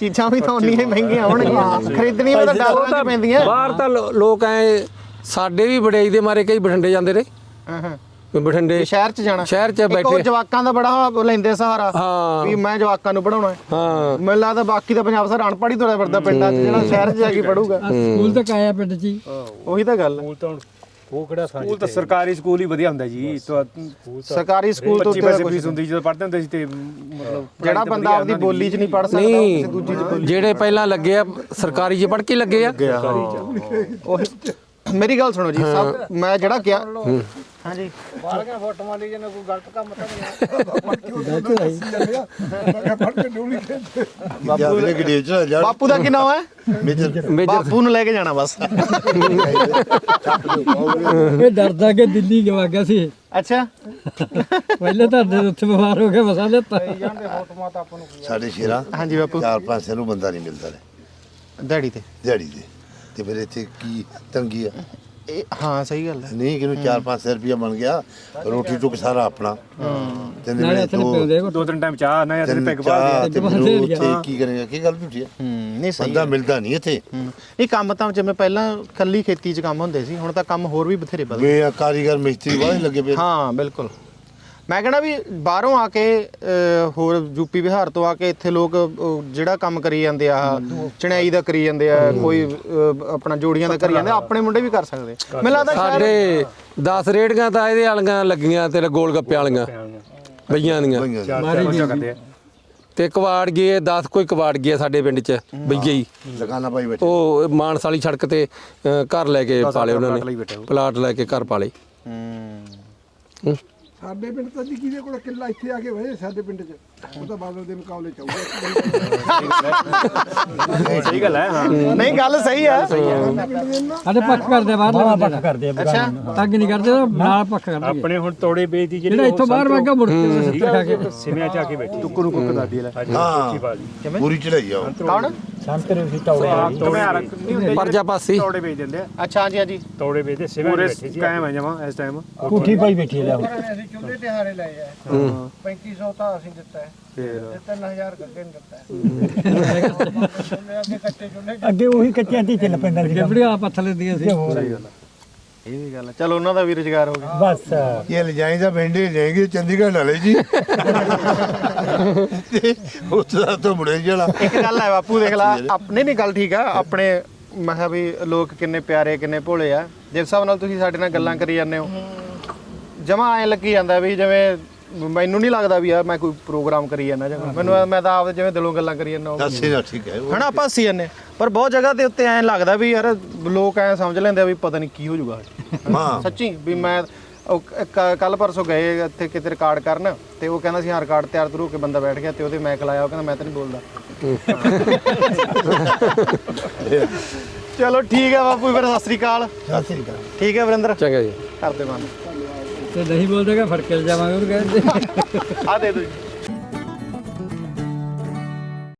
S2: ਚੀਜ਼ਾਂ ਵੀ ਤਾਂ ਉਨੀਆਂ ਹੀ ਮਹਿੰਗੀਆਂ ਹੋਣਗੀਆਂ। ਖਰੀਦਣੀਆਂ ਵੀ ਤਾਂ ਡਾਲਰਾਂ 'ਚ ਪੈਂਦੀਆਂ।
S1: ਬਾਹਰ ਤਾਂ ਲੋ- ਲੋਕ ਐ ਸਾਡੇ ਵੀ ਵਡਿਆਈ ਦੇ ਮਾਰੇ ਕਈ ਬਠਿੰਡੇ ਜਾਂਦੇ ਨੇ।
S2: ਹਾਂ ਹਾਂ।
S1: ਵੀ ਬਠਿੰਡੇ
S2: ਸ਼ਹਿਰ 'ਚ ਜਾਣਾ।
S1: ਸ਼ਹਿਰ 'ਚ
S2: ਇੱਕ ਉਹ
S1: ਬੈਠੇ।
S2: ਜਵਾਕਾਂ ਦਾ ਬੜਾ ਉਹ ਲੈਂਦੇ ਸਹਾਰਾ।
S1: ਹਾਂ।
S2: ਵੀ ਮੈਂ ਜਵਾਕਾਂ ਨੂੰ ਪੜਾਉਣਾ ਹੈ।
S1: ਹਾਂ।
S2: ਮੈਨੂੰ ਲੱਗਦਾ ਬਾਕੀ ਤਾਂ ਪੰਜਾਬ ਸਰ ਅਨਪੜ੍ਹ ਹੀ ਤੁਰਿਆ ਫਿਰਦਾ ਪਿੰਡਾਂ 'ਚ ਜਿਹੜਾ ਸ਼ਹਿਰ 'ਚ ਜਾ ਕੇ ਪੜੂਗਾ
S3: ਸਕੂਲ ਤੱਕ ਆਇਆ ਪਿੰਡ 'ਚ ਹੀ।
S2: ਉਹੀ ਤਾਂ ਗੱਲ ਹੈ।
S7: ਸਕੂਲ ਤਾਂ ਉਹ ਕਿਹੜਾ ਸਕੂਲ ਤਾਂ ਸਰਕਾਰੀ ਸਕੂਲ ਹੀ ਵਧੀਆ ਹੁੰਦਾ ਜੀ ਤੋਂ
S2: ਸਰਕਾਰੀ ਸਕੂਲ ਤੋਂ
S7: 25
S2: ਉੱਤੇ ਦਾ
S7: ਪੈਸੇ
S2: ਕੁਛ
S7: ਫੀਸ ਹੁੰਦੀ ਜਦੋਂ ਪੜ੍ਹਦੇ ਹੁੰਦੇ ਸੀ ਤੇ ਮਤਲਬ
S2: ਜਿਹੜਾ ਬੰਦਾ ਆਪਦੀ ਬੋਲੀ 'ਚ ਨਹੀਂ ਪੜ ਸਕਦਾ ਉਹ ਕਿਸੇ ਦੂਜੀ 'ਚ
S1: ਨਹੀਂ ਜਿਹੜੇ ਪਹਿਲਾਂ ਲੱਗੇ ਆ ਸਰਕਾਰੀ 'ਚ ਪੜ ਕੇ ਲੱਗੇ ਆ?
S2: ਉਹੀ ਮੇਰੀ ਗੱਲ ਸੁਣੋ ਜੀ ਸਭ ਮੈਂ ਜਿਹੜਾ ਗਿਆ ਹਾਂਜੀ।
S5: ਬਾਲਗਾਂ ਫੋਟੋਆਂ ਲਈ ਜਨਾ ਕੋਈ ਗਲਤ ਕੰਮ ਤਾਂ ਨਹੀਂ
S4: ਬਾਪੂ ਚ ਜਾ
S2: ਬਾਪੂ ਦਾ ਕੀ ਨਾਮ ਹੈ?
S4: ਮੇਜਰ।
S2: ਬਾਪੂ ਨੂੰ ਲੈ ਕੇ ਜਾਣਾ ਬਸ।
S3: ਇਹ ਡਰਦਾ ਕਿ ਦਿੱਲੀ ਗਵਾ ਗਿਆ ਸੀ।
S2: ਅੱਛਾ।
S3: ਪਹਿਲੇ ਤਾਂ ਦੇ ਉੱਥੇ ਬਿਮਾਰ ਹੋ ਗਿਆ ਮਸਾ ਲੈਤਾ।
S5: ਜਾਂਦੇ ਫੋਟੋਆਂ ਤਾਂ ਆਪਾਂ ਨੂੰ
S4: ਸਾਡੇ ਸ਼ੇਰਾ
S2: ਹਾਂਜੀ ਬਾਪੂ।
S4: ਚਾਰ ਪੰਜ ਸੌ ਨੂੰ ਬੰਦਾ ਨਹੀਂ ਮਿਲਦਾ
S2: ਦਿਹਾੜੀ ਤੇ।
S4: ਦਿਹਾੜੀ ਦੇ ਤੇ ਫਿਰ ਇੱਥੇ ਕੀ ਤੰਗੀ ਆ?
S2: ਇਹ ਹਾਂ ਸਹੀ ਗੱਲ ਹੈ।
S4: ਨਹੀਂ ਕਿਨੂੰ 4-500 ਰੁਪਇਆ ਬਣ ਗਿਆ ਰੋਟੀ ਟੁੱਕ ਸਾਰਾ ਆਪਣਾ। ਤੇ
S3: ਨਾਲੇ ਹੱਥ ਪਿਉਂਦੇ
S7: ਦੋ ਤਿੰਨ ਟਾਈਮ ਚਾਹ ਨਾ ਜਾਂ ਤੇ
S4: ਤਿੰਨ
S7: ਪੈਗ ਪਾ
S4: ਚਾਹ ਤੇ
S3: ਬੰਦੇ
S4: ਮੈਨੂੰ
S3: ਲਿਆ।
S4: ਉੱਥੇ ਕੀ ਕਰੇਗਾ ਕੀ ਗੱਲ ਝੂਠੀ ਹੈ
S2: ਹੂੰ ਨਹੀਂ ਸਹੀ
S4: ਬੰਦਾ ਮਿਲਦਾ ਨਹੀਂ ਇੱਥੇ।
S2: ਹੂੰ। ਨਹੀਂ ਕੰਮ ਤਾਂ ਜਿਵੇਂ ਪਹਿਲਾਂ ਕੱਲੀ ਖੇਤੀ 'ਚ ਕੰਮ ਹੁੰਦੇ ਸੀ ਹੁਣ ਤਾਂ ਕੰਮ ਹੋਰ ਵੀ ਬਥੇਰੇ ਬਦਲ
S4: ਵੇ ਕਾਰੀਗਰ ਮਿਸਤਰੀ ਵਾਲੇ ਲੱਗੇ ਪਏ।
S2: ਹਾਂ ਬਿਲਕੁਲ। ਮੈਂ ਕਹਿੰਦਾ ਵੀ ਬਾਹਰੋਂ ਆ ਕੇ ਅਹ, ਹੋਰ ਯੂਪੀ ਬਿਹਾਰ ਤੋਂ ਆ ਕੇ ਇੱਥੇ ਲੋਕ ਅਹ, ਜਿਹੜਾ ਕੰਮ ਕਰੀ ਜਾਂਦੇ ਆ ਚਣਾਈ ਦਾ ਕਰੀ ਜਾਂਦੇ ਆ ਕੋਈ ਅਹ, ਆਪਣਾ ਜੋੜੀਆਂ ਦਾ ਕਰੀ ਜਾਂਦੇ ਆ, ਆਪਣੇ ਮੁੰਡੇ ਵੀ ਕਰ ਸਕਦੇ। ਮੈਨੂੰ ਲੱਗਦਾ ਸ਼ਾਇਦ
S1: ਸਾਡੇ 10 ਰੇੜੀਆਂ ਤਾਂ ਇਹਦੇ ਵਾਲੀਆਂ ਲੱਗੀਆਂ ਤੇ ਗੋਲ ਗੱਪੇ ਵਾਲੀਆਂ ਬਈਆਂ ਦੀਆਂ।
S3: ਮਾਰੀ ਜੀ।
S7: ਕਰਦੇ ਆ।
S1: ਤੇ ਕਵਾੜ ਗਏ 10 ਕੋਈ ਕਵਾੜ ਗਏ ਸਾਡੇ ਪਿੰਡ 'ਚ ਬਈਏ ਹੀ।
S4: ਦੁਕਾਨਾਂ ਪਾਈ ਬੈਠੇ।
S1: ਉਹ ਮਾਨਸ ਵਾਲੀ ਸੜਕ ਤੇ ਘਰ ਲੈ ਕੇ ਪਾਲੇ ਉਹਨਾਂ ਨੇ। ਪਲਾਟ ਲੈ ਕੇ ਘਰ ਪਾਲੇ।
S2: ਹੂੰ।
S6: ਸਾਡੇ ਪਿੰਡ ਤਾਂ ਜੀ ਕਿਹਦੇ ਕੋਲ ਕਿੱਲਾ ਇੱਥੇ ਆ ਕੇ ਵਏ ਸਾਡੇ ਪਿੰਡ 'ਚ। ਉਹ ਤਾਂ ਬਾਦਲ ਦੇ ਮੁਕਾਬਲੇ ਚਾਹੂਗਾ
S7: ਸਹੀ ਗੱਲ ਹੈ ਹਾਂ।
S2: ਨਹੀਂ ਗੱਲ ਸਹੀ ਆ
S3: ਸਾਡੇ ਪੱਖ ਕਰਦੇ ਆ ਬਾਹਰ ਪੱਖ ਕਰਦੇ
S2: ਅੱਛਾ।
S3: ਤੱਕ ਨਹੀਂ ਕਰਦੇ ਨਾਲ ਪੱਖ ਕਰਦੇ
S7: ਆਪਣੇ ਹੁਣ ਤੋੜੇ ਵੇਚਦੀ ਜਿਹੜੀ
S3: ਜਿਹੜਾ ਇੱਥੋਂ ਬਾਹਰ ਵਾਗਾ ਮੁੜ ਕੇ ਸਿੱਧਾ ਖਾ ਕੇ।
S7: ਸਿਮਿਆਂ ਚ ਆ ਕੇ ਬੈਠੀ। ਟੁੱਕੂ ਨੂੰ ਕੁੱਕ ਦਾਦੀ ਲੈ।
S4: ਹਾਂ। ਪੂਰੀ ਚੜਾਈ ਆ ਉਹ।
S2: ਕੌਣ?
S7: ਤੋੜੇ ਨਹੀਂ ਹੁੰਦੇ
S1: ਪਰਜਾ ਪਾਸੀ
S7: ਤੋੜੇ ਵੇਚ ਦਿੰਦੇ ਆ।
S2: ਅੱਛਾ ਹਾਂਜੀ ਹਾਂਜੀ।
S7: ਤੋੜੇ ਵੇਚਦੇ ਚ ਬੈਠੀ ਸੀ ਕਾਇਮ ਹੈ ਜਮਾ ਇਸ ਟਾਈਮ
S3: ਕੋਠੀ ਪਾਈ ਬੈਠੀ ਲੈ
S5: ਅਸੀਂ ਚੁੱਲ੍ਹੇ ਤੇ ਹਾਰੇ ਲਏ ਆ। 3500 ਤਾਂ ਅਸੀਂ ਦਿੱਤਾ ਹੈ।
S7: ਫਿਰ।
S5: ਤੇ 3000 ਗੱਗੇ ਨੇ ਦਿੱਤਾ ਹੈ। ਚੁੱਲ੍ਹੇ ਅੱਗੇ
S3: ਉਹੀ ਕੱਚਿਆਂ ਦੀ ਚੱਲ ਪੈਂਦਾ ਸੀ ਗੱਬੜੀਆਂ ਪੱਥਰ ਲੈਂਦੀਆਂ ਸੀ।
S2: ਇਹ ਵੀ ਗੱਲ ਹੈ ਚਲੋ ਉਹਨਾਂ ਦਾ ਵੀ ਰੁਜ਼ਗਾਰ ਹੋ ਗਿਆ।
S3: ਬਸ।
S4: ਇਹ ਲੈ ਜਾਏਗਾ ਭਿੰਡੇ ਜਾਏਗੇ ਚੰਡੀਗੜ੍ਹ ਨਾਲੇ ਜੀ। ਉੱਥੇ ਦਾ ਤਾਂ ਮੁੜੇ ਜਿਹੜਾ
S2: ਇੱਕ ਗੱਲ ਹੈ ਬਾਪੂ ਦੇਖ ਲਾ ਆਪਣੇ ਨਹੀਂ ਗੱਲ ਠੀਕ ਆ ਆਪਣੇ ਮੈਂ ਕਿਹਾ ਵੀ ਲੋਕ ਕਿੰਨੇ ਪਿਆਰੇ ਕਿੰਨੇ ਭੋਲੇ ਆ। ਜਿਸ ਹਿਸਾਬ ਨਾਲ ਤੁਸੀਂ ਸਾਡੇ ਨਾਲ ਗੱਲਾਂ ਕਰੀ ਜਾਂਦੇ ਹੋ। ਜਮਾ ਐ ਲੱਗੀ ਜਾਂਦਾ ਵੀ ਜਿਵੇਂ ਮੈਨੂੰ ਨਹੀਂ ਲੱਗਦਾ ਵੀ ਯਾਰ ਮੈਂ ਕੋਈ ਪ੍ਰੋਗਰਾਮ ਕਰੀ ਜਾਂਦਾ ਜਾਂ ਮੈਨੂੰ ਮੈਂ ਤਾਂ ਆਪਦੇ ਜਿਵੇਂ ਦਿਲੋਂ ਗੱਲਾਂ ਕਰੀ ਜਾਂਦਾ
S4: ਦੱਸੇ ਨਾ ਠੀਕ ਹੈ
S2: ਹਨਾ ਆਪਾਂ ਹੱਸੀ ਜਾਂਦੇ ਪਰ ਬਹੁਤ ਜਗ੍ਹਾ ਦੇ ਉੱਤੇ ਐਂ ਲੱਗਦਾ ਵੀ ਯਾਰ ਲੋਕ ਐਂ ਸਮਝ ਲੈਂਦੇ ਆ ਵੀ ਪਤਾ ਨਹੀਂ ਕੀ ਹੋ ਜਾਊਗਾ।
S4: ਹਾਂ
S2: ਸੱਚੀ ਵੀ ਮੈਂ ਕੱਲ ਪਰਸੋਂ ਗਏ ਇੱਥੇ ਕਿਤੇ ਰਿਕਾਰਡ ਕਰਨ ਤੇ ਉਹ ਕਹਿੰਦਾ ਸੀ ਹਾਂ ਰਿਕਾਰਡ ਤਿਆਰ ਤਰੂ ਕੇ ਬੰਦਾ ਬੈਠ ਗਿਆ ਤੇ ਉਹਦੇ ਮੈਕ ਲਾਇਆ ਉਹ ਕਹਿੰਦਾ ਮੈਂ ਤਾਂ ਨਹੀਂ ਬੋਲਦਾ। ਚਲੋ ਠੀਕ ਹੈ ਬਾਪੂ ਫਿਰ ਸਤਿ ਸ੍ਰੀ ਅਕਾਲ। ਠੀਕ ਹੈ ਵਰਿੰਦਰ।
S1: ਚੰਗਾ ਜੀ।
S2: ਕਰਦੇ ਬੰਦ
S3: ਤੇ ਨਹੀਂ ਬੋਲਦੇਗਾ ਫੜ ਕੇ ਜਾਵਾਂਗੇ ਉਹਨੂੰ ਕਹਿੰਦੇ।
S2: ਆ ਦੇ ਦੋ ਜੀ।